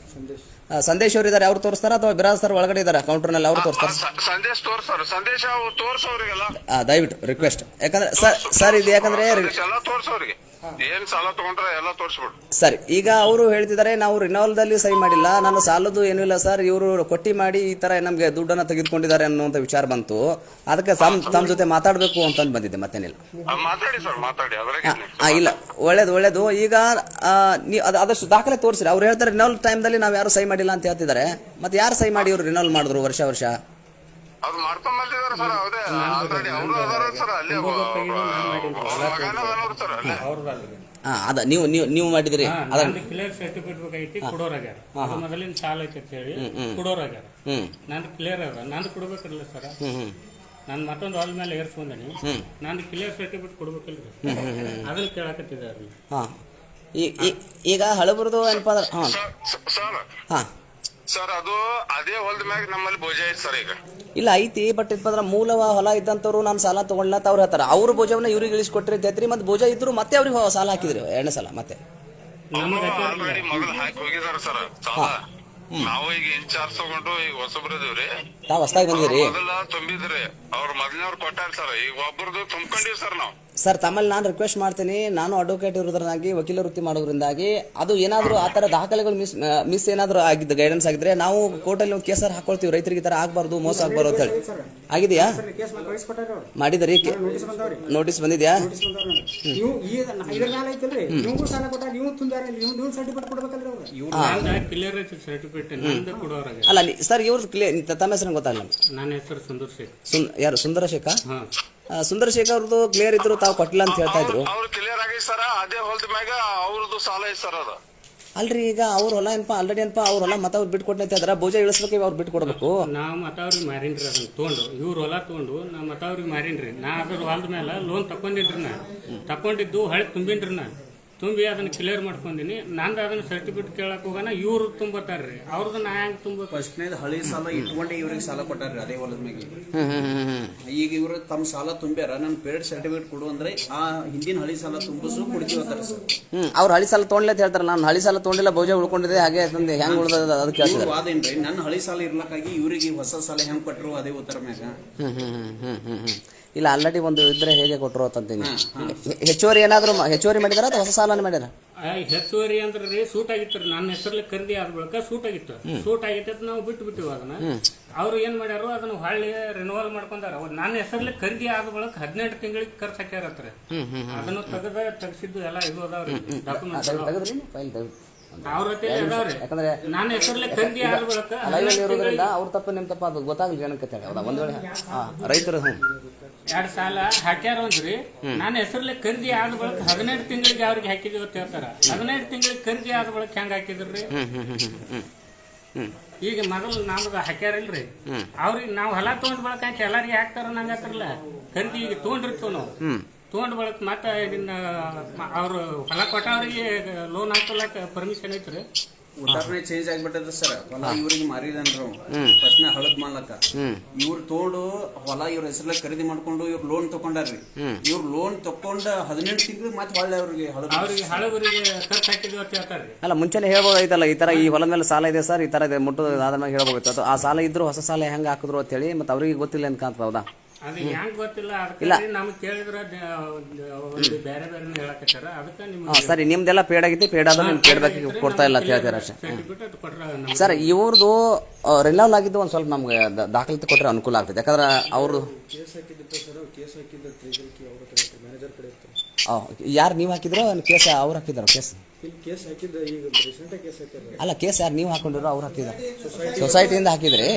ಆ, ಸಂದೇಶ್ ಅವ್ರು ಇದ್ದಾರೆ ಅವ್ರು ತೋರಿಸ್ತಾರ ಅಥವಾ ಬಿರಾಜ್ ಸರ್ ಒಳಗಡೆ ಇದ್ದಾರೆ ಕೌಂಟರ್ನಲ್ಲಿ ಅವ್ರು ತೋರಿಸ್ತಾರ? ಸ- ಸಂದೇಶ್ ತೋರ್ಸ್ತಾರೆ. ಸಂದೇಶ ಅವ್ರು ತೋರ್ಸೋರಿಗೆಲ್ಲ. ಆ, ದಯವಿಟ್ಟು ರಿಕ್ವೆಸ್ಟ್ ಯಾಕಂದ್ರೆ ಸರ್ ಸರ್ ಇದು ಯಾಕಂದ್ರೆ ಸಂದೇಶ ಎಲ್ಲ ತೋರ್ಸೋರಿಗೆ. ಏನ್ ಸಾಲ ತಗೊಂಡ್ರೆ ಎಲ್ಲ ತೋರಿಸ್ಬಿಡು. ಸರಿ ಈಗ ಅವರು ಹೇಳ್ತಿದ್ದಾರೆ ನಾವು ರಿನಾಲ್ದಲ್ಲಿ ಸಹಿ ಮಾಡಿಲ್ಲ ನಾನು ಸಾಲದ್ದು ಏನೂ ಇಲ್ಲ ಸರ್ ಇವರು ಕೊಟ್ಟಿ ಮಾಡಿ ಈ ತರ ನಮಗೆ ದುಡ್ಡನ್ನ ತೆಗೆದುಕೊಂಡಿದ್ದಾರೆ ಅನ್ನುವಂತ ವಿಚಾರ ಬಂತು. ಅದಕ್ಕೆ ತಮ್ಮ ತಮ್ಮ ಜೊತೆ ಮಾತಾಡಬೇಕು ಅಂತಂದು ಬಂದಿದ್ದೆ ಮತ್ತೇನಿಲ್ಲ. ಆ, ಮಾತಾಡಿ ಸರ್ ಮಾತಾಡಿ ಅದ್ರಾಗ ಆ, ಇಲ್ಲ ಒಳ್ಳೇದು ಒಳ್ಳೇದು. ಈಗ ಆ, ನೀವು ಅದು ಆದಷ್ಟು ದಾಖಲೆ ತೋರಿಸ್ರಿ. ಅವ್ರು ಹೇಳ್ತಾರೆ ರಿನಾಲ್ ಟೈಮ್ದಲ್ಲಿ ನಾವು ಯಾರು ಸಹಿ ಮಾಡಿಲ್ಲ ಅಂತ ಹೇಳ್ತಿದ್ದಾರೆ. ಮತ್ತೆ ಯಾರು ಸಹಿ ಮಾಡಿ ಇವರು ರಿನಾಲ್ ಮಾಡಿದ್ರು ವರ್ಷ ವರ್ಷ? ಅದು ಮಾಡ್ಕೊಂಡ್ ಬಂದಿದಾರೆ ಸರ್ ಅದೇ ಆಲ್ರೆಡಿ ಅವರು ಅದಾರ ಸರ್ ಅಲ್ಲಿ ಮಗನ ಅದಾರ ಸರ್ ಅಲ್ಲೇ. ಹಾ ಅದ ನೀವು ನೀವು ನೀವು ಮಾಡಿದ್ರಿ. ಅದ ಕ್ಲಿಯರ್ ಸರ್ಟಿಫಿಕೇಟ್ ಬೇಕಾಗಿತ್ತು ಕೊಡೋರಾಗ್ಯಾರ ಆಗ್ಯಾರ. ಮೊದಲಿನ ಸಾಲ ಐತಿ ಅಂತ ಹೇಳಿ ಕೊಡೋರಾಗ್ಯಾರ ನಂದು ಕ್ಲಿಯರ್ ಅದ. ನಂದು ಕೊಡ್ಬೇಕಲ್ಲ ಸರ್? ನಾನು ಮತ್ತೊಂದು ಹಾಲ್ ಮೇಲೆ ಏರ್ಸ್ಕೊಂಡೇನಿ ನಾನು ಕ್ಲಿಯರ್ ಸರ್ಟಿಫಿಕೇಟ್ ಕೊಡ್ಬೇಕಲ್ರಿ ಅದ್ರಲ್ಲಿ ಕೇಳಕತ್ತಿದ್ದಾರೆ ಈಗ ಹಳಬರದು ಏನಪ್ಪ ಅಂದ್ರೆ ಹಾಂ. ಹಾಂ. ಸರ್ ಅದು ಅದೇ ಹೊಲದ ಮ್ಯಾಗ ನಮ್ಮಲ್ಲಿ ಭೋಜ ಐತಿ ಸರ್ ಈಗ. ಇಲ್ಲ ಐತಿ ಬಟ್ ಇಪ್ಪ ಅಂದ್ರೆ ಮೂಲ ಹೊಲ ಇದ್ದಂಥವ್ರು ನಾನು ಸಾಲ ತಗೊಂಡ್ಲ ಅಂತ ಅವ್ರು ಹೇಳ್ತಾರೆ. ಅವ್ರ ಭೋಜವನ್ನ ಇವ್ರಿಗೆ ಇಳಿಸಿ ಕೊಟ್ಟರೆ ಹೇಳ್ತೀರಿ ಮತ್ತೆ ಭೋಜ ಇದ್ರು ಮತ್ತೆ ಅವ್ರಿಗೆ ಸಾಲ ಹಾಕಿದ್ರಿ ಎರಡನೇ ಸಲ ಮತ್ತೆ. ನಮಗೆ ಆಲ್ರೆಡಿ ಮೊದಲು ಹಾಕಿ ಹೋಗಿದಾರ ಸರ್ ಸಾಲ. ನಾವು ಈಗ ಇನ್ಚಾರ್ಜ್ ತಗೊಂಡು ಈಗ ಹೊಸಬ್ರು ಇದೀವ್ರಿ. ತಾವು ಹೊಸ್ದಾಗಿ ಬಂದಿರಿ ಮೊದಲ ತುಂಬಿದ್ರಿ. ಅವ್ರ ಮೊದಲಿನವ್ರು ಕೊಟ್ಟಾರ ಸರ್ ಈಗ ಒಬ್ಬರದು ತುಂಬ್ಕೊಂಡಿವಿ ಸರ್ ನಾವು. ಸರ್ ತಮ್ಮಲ್ಲಿ ನಾನು ರಿಕ್ವೆಸ್ಟ್ ಮಾಡ್ತೀನಿ. ನಾನು ಅಡ್ವೊಕೇಟ್ ಇರೋದ್ರಿಂದಾಗಿ ವಕೀಲ ವೃತ್ತಿ ಮಾಡೋದ್ರಿಂದಾಗಿ. ಅದು ಏನಾದರೂ ಆ ಥರ ದಾಖಲೆಗಳು ಮಿಸ್ ಮಿಸ್ ಏನಾದರೂ ಆಗಿದ್ದು ಗೈಡೆನ್ಸ್ ಆಗಿದ್ರೆ ನಾವು ಕೋರ್ಟಲ್ಲಿ ಒಂದು ಕೇಸರ್ ಹಾಕೊಳ್ತೀವಿ. ರೈತರಿಗೆ ಈ ಥರ ಆಗಬಾರ್ದು ಮೋಸ ಆಗಬಾರ್ದು ಅಂತ ಹೇಳಿ. ಆಗಿದೆಯಾ? ಮಾಡಿದ್ರಿ ನೋಟಿಸ್ ಬಂದಿದೆಯಾ? ಅಲ್ಲ ಸರ್ ಇವರು ತಮ್ಮ ಹೆಸರು ಗೊತ್ತಾಗಲ್ಲ ಯಾರು ಸುಂದರ್ ಶೇಖ್? ಸುಂದರಶೇಖರ್ ಅವ್ರದ್ದು ಕ್ಲಿಯರ್ ಇದ್ರು ತಾವು ಕೊಟ್ಟಿಲ್ಲ ಅಂತ ಹೇಳ್ತಾ ಇದ್ರು. ಅವ್ರು ಕ್ಲಿಯರ್ ಆಗಿ ಸರ್ ಅದೇ ಹೊಲದ ಮ್ಯಾಗ ಅವ್ರದ್ದು ಸಾಲ ಐತಿ ಸರ್ ಅದು. ಅಲ್ರಿ ಈಗ ಅವ್ರ ಹೊಲ ಏನಪ್ಪ ಆಲ್ರೆಡಿ ಏನಪ್ಪ ಅವ್ರ ಹೊಲ ಮತ್ತೆ ಅವ್ರು ಬಿಟ್ಟು ಕೊಟ್ಟೆ ಅದ್ರ ಭೋಜ ಇಳಿಸ್ಬೇಕು ಅವ್ರು ಬಿಟ್ಟು ಕೊಡ್ಬೇಕು ನಾವು ಮತ್ತವ್ರಿಗೆ ಮಾರಿನ್ರಿ ಅದನ್ನ ತೊಗೊಂಡು ಇವ್ರ ಹೊಲ ತೊಗೊಂಡು ನಾ ಮತ್ತವ್ರಿಗೆ ಮಾರಿನ್ರಿ. ನಾ ಅದ್ರ ಹೊಲದ ಮೇಲೆ ಲೋನ್ ತಕೊಂಡಿನ್ರಿ ನಾ. ತಕೊಂಡಿದ್ದು ಹಳೆ ತುಂಬಿನ್ರಿ ನಾ. ತುಂಬಿ ಅದನ್ನ ಕ್ಲಿಯರ್ ಮಾಡ್ಕೊಂಡಿನಿ. ನಂದು ಅದನ್ನ ಸರ್ಟಿಫಿಕೇಟ್ ಕೇಳಕ್ ಹೋಗೋಣ ಇವ್ರು ತುಂಬತಾರ್ರಿ. ಅವ್ರದ್ದು ನಾ ಹೆಂಗ್ ತುಂಬ ಫಸ್ಟ್ನೇದು ಹಳಿ ಸಾಲ ಇಟ್ಕೊಂಡೆ ಇವ್ರಿಗೆ ಸಾಲ ಕೊಟ್ಟಾರ್ರಿ ಅದೇ ಹೊಲದ ಮ್ಯಾಗೆ. ಹ್ಮ್ ಈಗ ಇವರು ತಮ್ಮ ಸಾಲ ತುಂಬ್ಯಾರ ನನ್ನ ಪೇಡ್ ಸರ್ಟಿಫಿಕೇಟ್ ಕೊಡು ಅಂದ್ರೆ ಆ ಹಿಂದಿನ ಹಳಿ ಸಾಲ ತುಂಬಿಸು ಕೊಡ್ತೀವಿ ಅಂತಾರೆ ಸರ್. ಹ್ಮ್ ಅವ್ರು ಹಳಿ ಸಾಲ ತೊಗೊಂಡ್ಲೆ ಅಂತ ಹೇಳ್ತಾರೆ ನಾನು ಹಳಿ ಸಾಲ ತೊಗೊಂಡಿಲ್ಲ ಬಹುಜ ಉಳ್ಕೊಂಡಿದೆ ಹಾಗೆ ಅಂತಂದು ಹೆಂಗ್ ಉಳ್ದ ಅದು ಇವ್ರ ಕೇಳ್ತಿದ್ದಾರೆ. ವಾದ ಏನ್ರಿ ನನ್ನ ಹಳಿ ಸಾಲ ಇರ್ಲಕ್ಕಾಗಿ ಇವ್ರಿಗೆ ಹೊಸ ಸಾಲ ಹೆಂಗ್ ಕೊಟ್ಟರು ಅದೇ ಉತ್ತರ ಮ್ಯಾಗ. ಹ್ಮ್ ಹ್ಮ್ ಹ್ಮ್ ಹ್ಮ್ ಹ್ಮ್ ಹ್ಮ್. ಇಲ್ಲ ಆಲ್ರೆಡಿ ಒಂದು ಇದ್ರೆ ಹೇಗೆ ಕೊಟ್ಟರು ಅಂತಂತೀನಿ ಹೆಚ್ಚುವರಿ ಏನಾದರೂ ಹೆಚ್ಚುವರಿ ಮಾಡಿದಾರ ಅಥವಾ ಹೊಸ ಸಾಲನ ಮಾಡ್ಯಾರ ಹೆಚ್ಚುವರಿ ಅಂದ್ರೆ ರೀ ಸೂಟ್ ಆಗಿತ್ತು ರೀ. ನನ್ನ ಹೆಸರಲ್ಲಿ ಖರೀದಿ ಆದ ಬಳಿಕ ಸೂಟ್ ಆಗಿತ್ತು. ಸೂಟ್ ಆಗಿತ್ತು ನಾವು ಬಿಟ್ಟು ಬಿಟ್ಟಿವಿ ಅದನ್ನ. ಅವ್ರು ಏನ್ ಮಾಡ್ಯಾರು ಅದನ್ನ ಹೊಳ್ಳಿ ರಿನೋವಲ್ ಮಾಡ್ಕೊಂಡಾರ. ಅವ್ರು ನನ್ನ ಹೆಸರಲ್ಲಿ ಖರೀದಿ ಆದ ಬಳಿಕ ಹದಿನೆಂಟು ತಿಂಗಳಿಗೆ ಖರ್ಚು ಹಾಕ್ಯಾರತ್ರಿ ಅದನ್ನು ತೆಗೆದ ತೆಗ್ಸಿದ್ದು ಎಲ್ಲ ಇದು ಅದಾವ್ರಿ ಡಾಕ್ಯುಮೆಂಟ್ಸ್ ತೆಗೆದ್ರಿ ಫೈಲ್ ತೆಗೆದು ಅವ್ರ ತಪ್ಪು ನಿಮ್ ತಪ್ಪ ಅದು ಗೊತ್ತಾಗಲಿ ಜನಕ್ಕೆ ಅಂತ ಒಂದ್ ವೇಳೆ ಹಾ ರೈತರು ಹ್ಞೂ ಎರಡ್ ಸಾಲ ಹಾಕ್ಯಾರ ಅಂದ್ರಿ. ನನ್ನ ಹೆಸರಲ್ಲಿ ಖರೀದಿ ಆದ ಬಳಕ ಹದಿನೈದು ತಿಂಗಳಿಗೆ ಅವ್ರಿಗೆ ಹಾಕಿದ್ವಿ ಅಂತ ಹೇಳ್ತಾರ. ಹದಿನೈದು ತಿಂಗಳಿಗೆ ಖರೀದಿ ಆದ ಬಳಕ ಹೆಂಗ್ ಹಾಕಿದ್ರಿ? ಈಗ ಮೊದಲು ನಮ್ದು ಹಾಕ್ಯಾರಿಲ್ರಿ. ಅವ್ರಿಗೆ ನಾವು ಹೊಲ ತಗೊಂಡ್ ಬಳಕ ಹಾಕಿ ಎಲ್ಲಾರಿಗೆ ಹಾಕ್ತಾರ ನಂಗೆ ಹತ್ರಲ್ಲ. ಖರೀದಿ ಈಗ ತಗೊಂಡಿರ್ತೀವಿ ನಾವು ತಗೊಂಡ್ ಬಳಕ ಮತ್ತೆ ಅವ್ರು ಹೊಲ ಕೊಟ್ಟವ್ರಿಗೆ ಲೋನ್ ಹಾಕೊಳಕ್ ಪರ್ಮಿಷನ್ ಐತ್ರಿ. ಉದಾಹರಣೆ ಚೇಂಜ್ ಆಗ್ಬಿಟ್ಟದ ಸರ್. ಹೊಲ ಇವ್ರಿಗೆ ಮಾರಿದನ್ರು. ಫಸ್ಟ್ ಹಳದ್ ಮಾಲಕ. ಇವ್ರು ತೋಡು ಹೊಲ ಇವ್ರ ಹೆಸರ್ಲ ಖರೀದಿ ಮಾಡ್ಕೊಂಡು ಇವ್ರು ಲೋನ್ ತಕೊಂಡಾರ್ರಿ. ಇವ್ರ ಲೋನ್ ತಕೊಂಡ ಹದಿನೆಂಟು ತಿಂಗಳು ಮತ್ತೆ ಹೊಳ್ಳೆ ಅವ್ರಿಗೆ ಅವ್ರಿಗೆ ಹಳಬರಿಗೆ ಖರ್ಚು ಹಾಕಿದ್ವಿ ಅಂತ ಹೇಳ್ತಾರ್ರಿ. ಅಲ್ಲ ಮುಂಚೆನೆ ಹೇಳ್ಬೋದಾಯ್ತಲ್ಲ ಈ ತರ ಈ ಹೊಲದ ಮೇಲೆ ಸಾಲ ಇದೆ ಸರ್ ಈ ತರ ಇದೆ ಮುಟ್ಟು ಆದ್ಮೇಲೆ ಹೇಳ್ಬೋದಾಯ್ತು. ಅದು ಆ ಸಾಲ ಇದ್ರು ಹೊಸ ಸಾಲ ಹೆಂಗ್ ಹಾಕಿದ್ರು ಅಂತ ಹೇಳಿ ಮತ್ತೆ ಅವ್ರಿಗೆ ಗೊತ್ತಿಲ್ಲ ಅಂತ ಕಾಣ್ತದ ಹೌದಾ? ಅದು ಹೆಂಗ್ ಗೊತ್ತಿಲ್ಲ ಅದಕ್ಕೆ ನಮ್ಗೆ ಕೇಳಿದ್ರ ಬೇರೆ ಬೇರೆ ಹೇಳಕತ್ತಾರ ಅದಕ್ಕೆ ಹಾ, ನಿಮ್ಗೆ ಸರಿ ನಿಮ್ದೆಲ್ಲ ಪೇಡ್ ಆಗೈತಿ ಪೇಡ್ ಆದ್ರೆ ನಿಮ್ಗೆ ಪೇಡ್ ಬೇಕು ಕೊಡ್ತಾ ಇಲ್ಲ ಅಂತ ಹೇಳ್ತೀರ ಅಷ್ಟೇ. ಸರ್ಟಿಫಿಕೇಟ್ ಕೊಟ್ರ ನಮ್ಗೆ ಸರ್ ಇವ್ರದ್ದು ರಿನಲ್ ಆಗಿದ್ದು ಒಂದು ಸ್ವಲ್ಪ ನಮ್ಗೆ ದ- ದಾಖಲಾತಿ ಕೊಟ್ಟರೆ ಅನುಕೂಲ ಆಗ್ತದೆ ಯಾಕಂದ್ರೆ ಅವರು ಯಾರು ನೀವು ಹಾಕಿದ್ರು ಕೇಸ್ ಅವ್ರು ಹಾಕಿದಾರ ಕೇಸ್? ಅಲ್ಲ ಕೇಸ್ ಯಾರು ನೀವು ಹಾಕೊಂಡಿರೋ ಅವ್ರು ಹಾಕಿದಾರೆ? ಸೊಸೈಟಿಯಿಂದ ಹಾಕಿದ್ರಿ.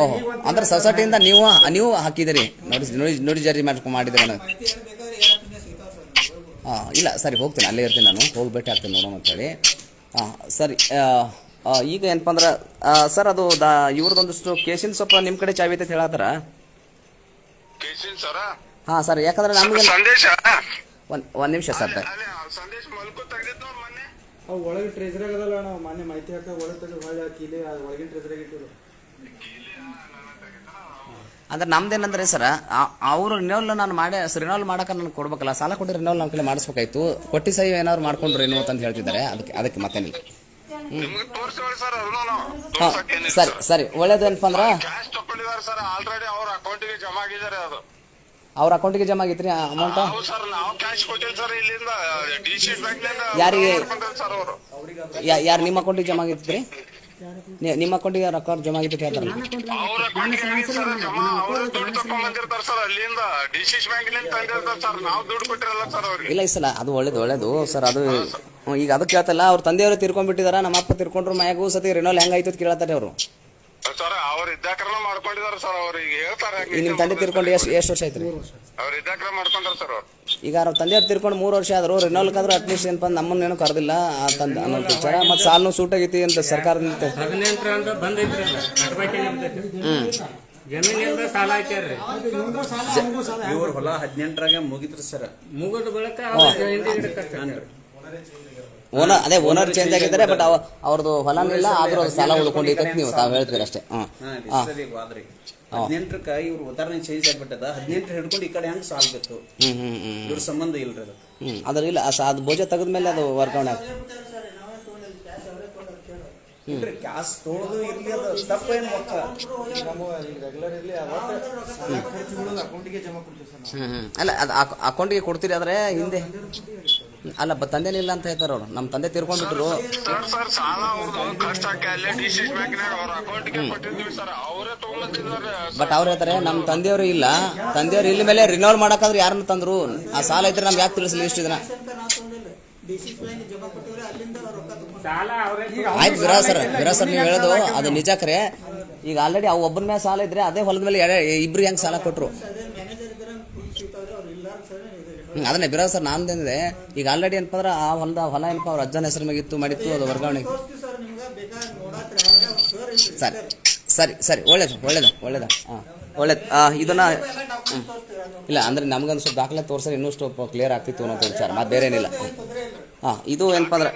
ಓಹೋ ಅಂದ್ರೆ ಸೊಸೈಟಿಯಿಂದ ನೀವು ನೀವು ಹಾಕಿದಿರಿ. ನೋಡಿ ನೋಡಿ ನೋಡಿ ಜಾರಿ ಮಾಡ್ಕೊಂಡು ಮಾಡಿದ್ರೆ ಹಾಂ ಇಲ್ಲ ಸರಿ ಹೋಗ್ತೀನಿ ಅಲ್ಲೇ ಇರ್ತೀನಿ ನಾನು. ಹೋಗಿ ಭೇಟಿ ಆಗ್ತೀನಿ ನೋಡೋಣ ಅಂತೇಳಿ ಹಾಂ ಸರಿ ಈಗ ಏನಪ್ಪ ಅಂದ್ರೆ ಸರ್ ಅದು ದಾ ಇವ್ರದ್ದೊಂದಿಷ್ಟು ಕೇಸಿನ ಸ್ವಲ್ಪ ನಿಮ್ಮ ಕಡೆ ಚಾವಿ ಐತೆ ಅಂತ ಹೇಳತ್ತಾರ? ಕೇಸಿನ್ ಸರ? ಹಾಂ ಸರ್ ಯಾಕಂದ್ರೆ ನಮಗೆ ಸಂದೇಶ? ಒಂದು ಒಂದು ನಿಮಿಷ ಸರ್. ಒಳಗೆ ಟ್ರೇಜರಾಗ ಅದಲ್ಲ ನಾವು ಮೊನ್ನೆ ಮಾಹಿತಿ ಹಾಕಿ ಒಳಗೆ ತೆಗೆದು ಹಾಕಿ ಇಲ್ಲಿ ಅದು ಒಳಗಿನ ಟ್ರೇಜರಾಗ ಇಟ್ಟಿರು ಅಂದ್ರೆ ನಮ್ದೇನಂದ್ರೆ ಸರ್ ಅವರು ರಿನೋಲ್ ನಾನು ಮಾಡಿ ರಿನೋಲ್ ಮಾಡಕ್ಕೆ ನಾನು ಕೊಡ್ಬೇಕಲ್ಲ ಸಾಲ ಕೊಟ್ಟು ರಿನೋಲ್ ನಮ್ಮ ಕಡೆ ಮಾಡಿಸ್ಬೇಕಾಯ್ತು ಕೊಟ್ಟಿ ಸೈ ಏನಾದ್ರು ಮಾಡ್ಕೊಂಡ್ರು ಏನೋ ಅಂತ ಹೇಳ್ತಿದ್ದಾರೆ ಅದಕ್ಕೆ ಅದಕ್ಕೆ ಮತ್ತೆ ನೀವು ಸರ್ ಸರಿ. ಒಳ್ಳೇದೇನಪ್ಪ ಅಂದ್ರ ಅವ್ರ ಅಕೌಂಟಿಗೆ ಜಮಾ ಆಗೈತ್ರಿ ಅಮೌಂಟ್ ಯಾರಿಗೆ? ಯಾರು ನಿಮ್ಮ ಅಕೌಂಟಿಗೆ ಜಮಾ ಆಗಿತ್ತು ನಿಮ್ಮ ಅಕೌಂಟಿಗೆ ರೊಕ್ಕ ಜಮಾ ಆಗಿತ್ತು ಹೇಳ್ತಾರಲ್ಲ ಅವ್ರ ಅಕೌಂಟಿಗೆ ಸರ್ ಜಮಾ ಅವ್ರು ದುಡ್ಡು ತಕೊಂಡ್ ಬಂದಿರ್ತಾರೆ ಸರ್ ಅಲ್ಲಿಂದ ಡಿ ಸಿ ಬ್ಯಾಂಕ್ನಿಂದ ತಂದಿರ್ತಾರೆ ಸರ್ ನಾವು ದುಡ್ಡು ಕೊಟ್ಟಿರಲ್ಲ ಸರ್ ಅವ್ರಿಗೆ. ಇಲ್ಲ ಈ ಸಲ ಅದು ಒಳ್ಳೇದು ಒಳ್ಳೇದು ಸರ್ ಅದು ಈಗ ಅದಕ್ಕೆ ಕೇಳ್ತಲ್ಲ ಅವ್ರ ತಂದೆಯವರು ತಿರ್ಕೊಂಡ್ಬಿಟ್ಟಿದಾರ ನಮ್ಮ ಅಪ್ಪ ತಿರ್ಕೊಂಡ್ರು ಮಯಾಗೂ ಸತಿ ರಿನೋಲ್ ಹೆಂಗಾಯ್ತು ಅಂತ ಕೇಳ್ತಾರೆ ಅವರು. ಸರ್ ಅವ್ರ ಇದ್ದಾಕ್ರಮ ಮಾಡ್ಕೊಂಡಿದಾರೆ ಸರ್ ಅವ್ರಿಗೆ ಹೇಳ್ತಾರೆ ನಿಮ್ಮ ತಂದೆ ತಿರ್ಕೊಂಡು ಎಷ್ಟು ಎಷ್ಟು ವರ್ಷ ಆಯ್ತು ರೀ? ಅವ್ರ ಇದ್ದಾಕ್ರಮ ಮಾಡ್ಕೊಂಡ್ರ ಸರ್ ಅವ್ರು. ಈಗ ಅವ್ರ ತಂದೆ ತಿರ್ಕೊಂಡು ಮೂರು ವರ್ಷ ಆದ್ರು ರಿನೋಲ್ಕಾದ್ರೂ ಅಟ್ಲೀಸ್ಟ್ ಏನಪ್ಪ ನಮ್ಮನ್ನೇನು ಕರೆದಿಲ್ಲ ತಂದ ಅನ್ನೋ ವಿಚಾರ. ಮತ್ತು ಸಾಲನು ಸೂಟ್ ಆಗೈತಿ ಅಂತ ಸರ್ಕಾರದಿಂದ ಬಂದೈತ್ರಿ ಅದ. ಕಟ್ಬೇಕೆ ನಿಮ್ದೈತಿ. ಜಮೀನಿಂದ ಸಾಲ ಹಾಕ್ಯಾರ್ರಿ. ಇವ್ರ ಹೊಲ ಹದಿನೆಂಟರಾಗ ಮುಗಿತ್ರಿ ಸರ್. ಮುಗಿದ ಬಳಿಕ ಅವ್ರಿಗೆ ಹಿಂದೆ ಕಟ್ತಾರೆ ಓನರ್ ಅದೇ ಓನರ್ ಚೇಂಜ್ ಆಗಿದ್ದಾರೆ ಬಟ್ ಅವ ಅವ್ರದ್ದು ಹೊಲನಿಲ್ಲ ಆದ್ರೂ ಸಾಲ ಉಳ್ಕೊಂಡೈತೆ ನೀವು ತಾವು ಹೇಳ್ತೀರಿ ಅಷ್ಟೇ. ಹಾಂ. ಹಾ ಹದಿನೆಂಟರಕ್ಕ ಇವ್ರ ಉದಾಹರಣೆ ಚೇಂಜ್ ಆಗ್ಬಿಟ್ಟದ ಹದಿನೆಂಟು ಹಿಡ್ಕೊಂಡು ಈ ಕಡೆ ಹೆಂಗ್ ಸಾಲ್ಬೇಕು. ಇವ್ರ ಸಂಬಂಧ ಇಲ್ರಿ ಅದು. ಹ್ಞೂ ಅದ್ರ ಇಲ್ಲ ಅದು ಬೋಜ ತೆಗೆದ್ಮೇಲೆ ಅದು ವರ್ಗಾವಣೆ ಆಗ್ತದೆ ಇಲ್ರಿ ಕ್ಯಾಶ್ ತೊಳೆದು ಇರ್ಲಿ ಅದು ತಪ್ಪೇನು ಹ್ಮ್. ಅಲ್ಲ ಅದು ಅಕೌಂಟಿಗೆ ಕೊಡ್ತೀರಿ ಆದ್ರೆ ಹಿಂದೆ. ಅಲ್ಲ ಬ ತಂದೆನಿಲ್ಲ ಅಂತ ಹೇಳ್ತಾರ ಅವ್ರು. ನಮ್ಮ ತಂದೆ ತಿರ್ಕೊಂಡ್ಬಿಟ್ರು. ಸರ್ ಸರ್ ಸಾಲ ಅವ್ರದ್ದು ಕಷ್ಟ ಹಾಕಿ ಅಲ್ಲೇ ಡಿ ಸಿ ಬ್ಯಾಂಕ್ನಾಗ ಅವ್ರ ಅಕೌಂಟ್ಗೆ ಕೊಟ್ಟಿದ್ವಿ ಸರ್. ಅವರೇ ತಗೊಂಬಂದಿದ್ದಾರೆ ಬಟ್ ಅವ್ರು ಹೇಳ್ತಾರೆ ನಮ್ಮ ತಂದೆಯವರು ಇಲ್ಲ. ತಂದೆಯವರು ಇಲ್ಲಿ ಮೇಲೆ ರಿನೋಲ್ ಮಾಡಕ್ಕಾದ್ರೆ ಯಾರನ್ನ ತಂದ್ರು? ಆ ಸಾಲ ಇದ್ರೆ ನಮ್ಗೆ ಯಾಕೆ ತಿಳಿಸಲಿ ಇಷ್ಟು ದಿನ? ಆಯ್ತು ವಿರಾ ಸರ್ ವಿರಾ ಸರ್ ನೀವು ಹೇಳೋದು ಅದು ನಿಜ ಖರೆ ಈಗ ಆಲ್ರೆಡಿ ಅವು ಒಬ್ಬನ ಮೇಲೆ ಸಾಲ ಇದ್ರೆ ಅದೇ ಹೊಲದ ಮೇಲೆ ಇಬ್ರು ಹೆಂಗ್ ಸಾಲ ಕೊಟ್ರು? ಅದನ್ನೇ ಬಿರಾ ಸರ್ ನಾಂದೇನಿದೆ ಈಗ ಆಲ್ರೆಡಿ ಏನಪ್ಪ ಅಂದ್ರೆ ಆ ಹೊಲದ ಹೊಲ ಏನಪ್ಪ, ಅವ್ರ ಅಜ್ಜನ ಹೆಸರು ಮ್ಯಾಗಿತ್ತು, ಮಾಡಿತ್ತು, ಅದು ವರ್ಗಾವಣೆ. ಸರಿ ಸರಿ ಸರಿ, ಒಳ್ಳೇದು ಒಳ್ಳೇದು ಒಳ್ಳೇದು. ಹಾಂ, ಒಳ್ಳೇದು. ಇದನ್ನ. ಇಲ್ಲ, ಅಂದ್ರೆ ನಮ್ಗೊಂದು ಸ್ವಲ್ಪ ದಾಖಲೆ ತೋರಿಸಿದ್ರೆ ಇನ್ನೂ ಸ್ವಲ್ಪ ಕ್ಲಿಯರ್ ಆಗ್ತಿತ್ತು ಅನ್ನೋದು ವಿಚಾರ ಮತ್ತೆ ಬೇರೆ ಏನಿಲ್ಲ ಹಾಂ, ಇದು ಏನಪ್ಪ ಅಂದ್ರೆ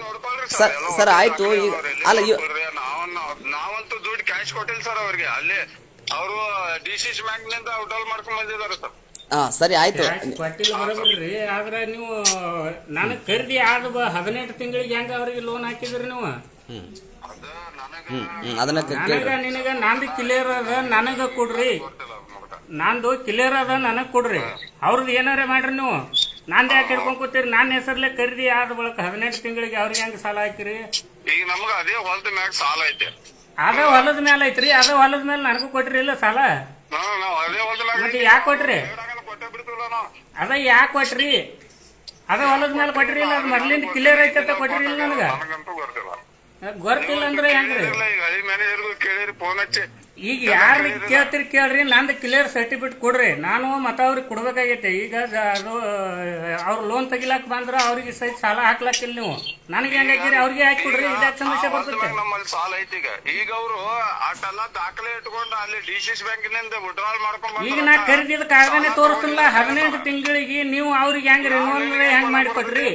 ಸರ್ ಸರ್, ಆಯ್ತು ಅಲ್ಲ ನಾವಂತೂ ಕ್ಯಾಶ್ ಸರ್ ಅವ್ರಿಗೆ. ಅಲ್ಲಿ, ಅವರು ಡಿ ಸಿ ಸಿ ನಿಂದ ಔಟಲ್ ಬಂದಿದ್ದಾರೆ ಸರ್. ಹಾಂ ಸರಿ ಆಯ್ತು. ಕೊಟ್ಟಿಲ್ಲ ಬರೋಬ್ರಿ ಆದ್ರೆ ನೀವು ನನಗೆ ಖರೀದಿ ಆದ ಬ- ಹದಿನೆಂಟು ತಿಂಗಳಿಗೆ ಹೆಂಗ ಅವ್ರಿಗೆ ಲೋನ್ ಹಾಕಿದ್ರಿ ನೀವು? ಅದು ನನಗ ಹ್ಮ್ ಅದನ್ನ ನನಗ ಕೇಳ್ರಿ. ನಿನಗ ನಂದು ಕ್ಲಿಯರ್ ಅದ ನನಗ ಕೊಡ್ರಿ. ನಂದು ಕ್ಲಿಯರ್ ಅದ ನನಗ್ ಕೊಡ್ರಿ. ಅವ್ರದ್ದು ಏನಾರ ಮಾಡ್ರಿ ನೀವು. ನಂದು ಯಾಕೆ ಹಿಡ್ಕೊಂಡ್ ಕೂತೀರಿ? ನನ್ನ ಹೆಸರ್ಲೆ ಖರೀದಿ ಆದ ಬಳಕ ಹದಿನೆಂಟು ತಿಂಗಳಿಗೆ ಅವ್ರಿಗೆ ಹೆಂಗ್ ಸಾಲ ಹಾಕಿರಿ? ಈಗ ನಮ್ಗ ಅದೇ ಹೊಲದ ಮ್ಯಾಗ ಸಾಲ ಐತೆ. ಅದ ಹೊಲದ ಮೇಲೆ ಐತ್ರಿ ಅದೇ ಹೊಲದ ಮೇಲೆ ನನಗೂ ಕೊಟ್ರಿ ಇಲ್ಲ ಸಾಲ? ಹಾ ನಾವ್ ಅದೇ ಹೊಲದ ಮ್ಯಾಗ ಮತ್ತೆ ಯಾಕೆ ಕೊಟ್ರಿ? ಅದ ಯಾಕೆ ಕೊಟ್ರಿ? ಅದ ಹೊಲದ ಮೇಲೆ ಕೊಟ್ರಿ ಇಲ್ಲ ಅದು ಮೊದ್ಲಿಂದ ಕ್ಲಿಯರ್ ಐತೆ ಅಂತ ಕೊಟ್ರಿ ಇಲ್ಲ ನನಗ? ನನಗಂತೂ ಗೊತ್ತಿಲ್ಲ. ಗೊತ್ತಿಲ್ಲ ಅಂದ್ರೆ ಹೆಂಗ್ರಿ? ಈಗ ಹಳಿ ಮ್ಯಾನೇಜರ್ಗೂ ಕೇಳಿರಿ ಫೋನ್ ಹಚ್ಚಿ. ಈಗ ಯಾರು ಕೇಳ್ತೀರಿ ಕೇಳ್ರಿ ನಂದು ಕ್ಲಿಯರ್ ಸರ್ಟಿಫಿಕೇಟ್ ಕೊಡ್ರಿ. ನಾನು ಮತ್ತ ಅವ್ರಿಗೆ ಕೊಡ್ಬೇಕಾಗೈತೆ. ಈಗ ಜ- ಅದು ಅವ್ರು ಲೋನ್ ತೆಗಿಲಾಕ್ ಬಂದ್ರ ಅವ್ರಿಗೆ ಸಹಿತ ಸಾಲ ಹಾಕ್ಲಾಕಿಲ್ಲ ನೀವು. ನನಗೆ ಹೆಂಗಾಗಿರಿ ಅವ್ರಿಗೆ ಹಾಕಿ ಕೊಡ್ರಿ ಇದ್ಯಾಕ್ ಸಮಸ್ಯೆ ಬರ್ತೈತೆ. ನಮ್ಮಲ್ಲಿ ಸಾಲ ಐತಿ ಈಗ. ಈಗ ಅವರು ಅಟಲ್ಲ ದಾಖಲೆ ಇಟ್ಕೊಂಡು ಅಲ್ಲಿ ಡಿ ಸಿ ಸಿ ಬ್ಯಾಂಕಿನಿಂದ ವಿಡ್ರಾಲ್ ಮಾಡ್ಕೊಂಡ್ ಈಗ ನಾ ಖರೀದಿದ ಕಾಗದನೇ ತೋರಿಸ್ತಿಲ್ಲ. ಹದಿನೆಂಟು ತಿಂಗಳಿಗೆ ನೀವು ಅವ್ರಿಗೆ ಹೆಂಗ್ ರಿನ್ಯೂವಲ್ ಹೆಂಗ್ ಮಾಡಿ ಕೊಡ್ರಿ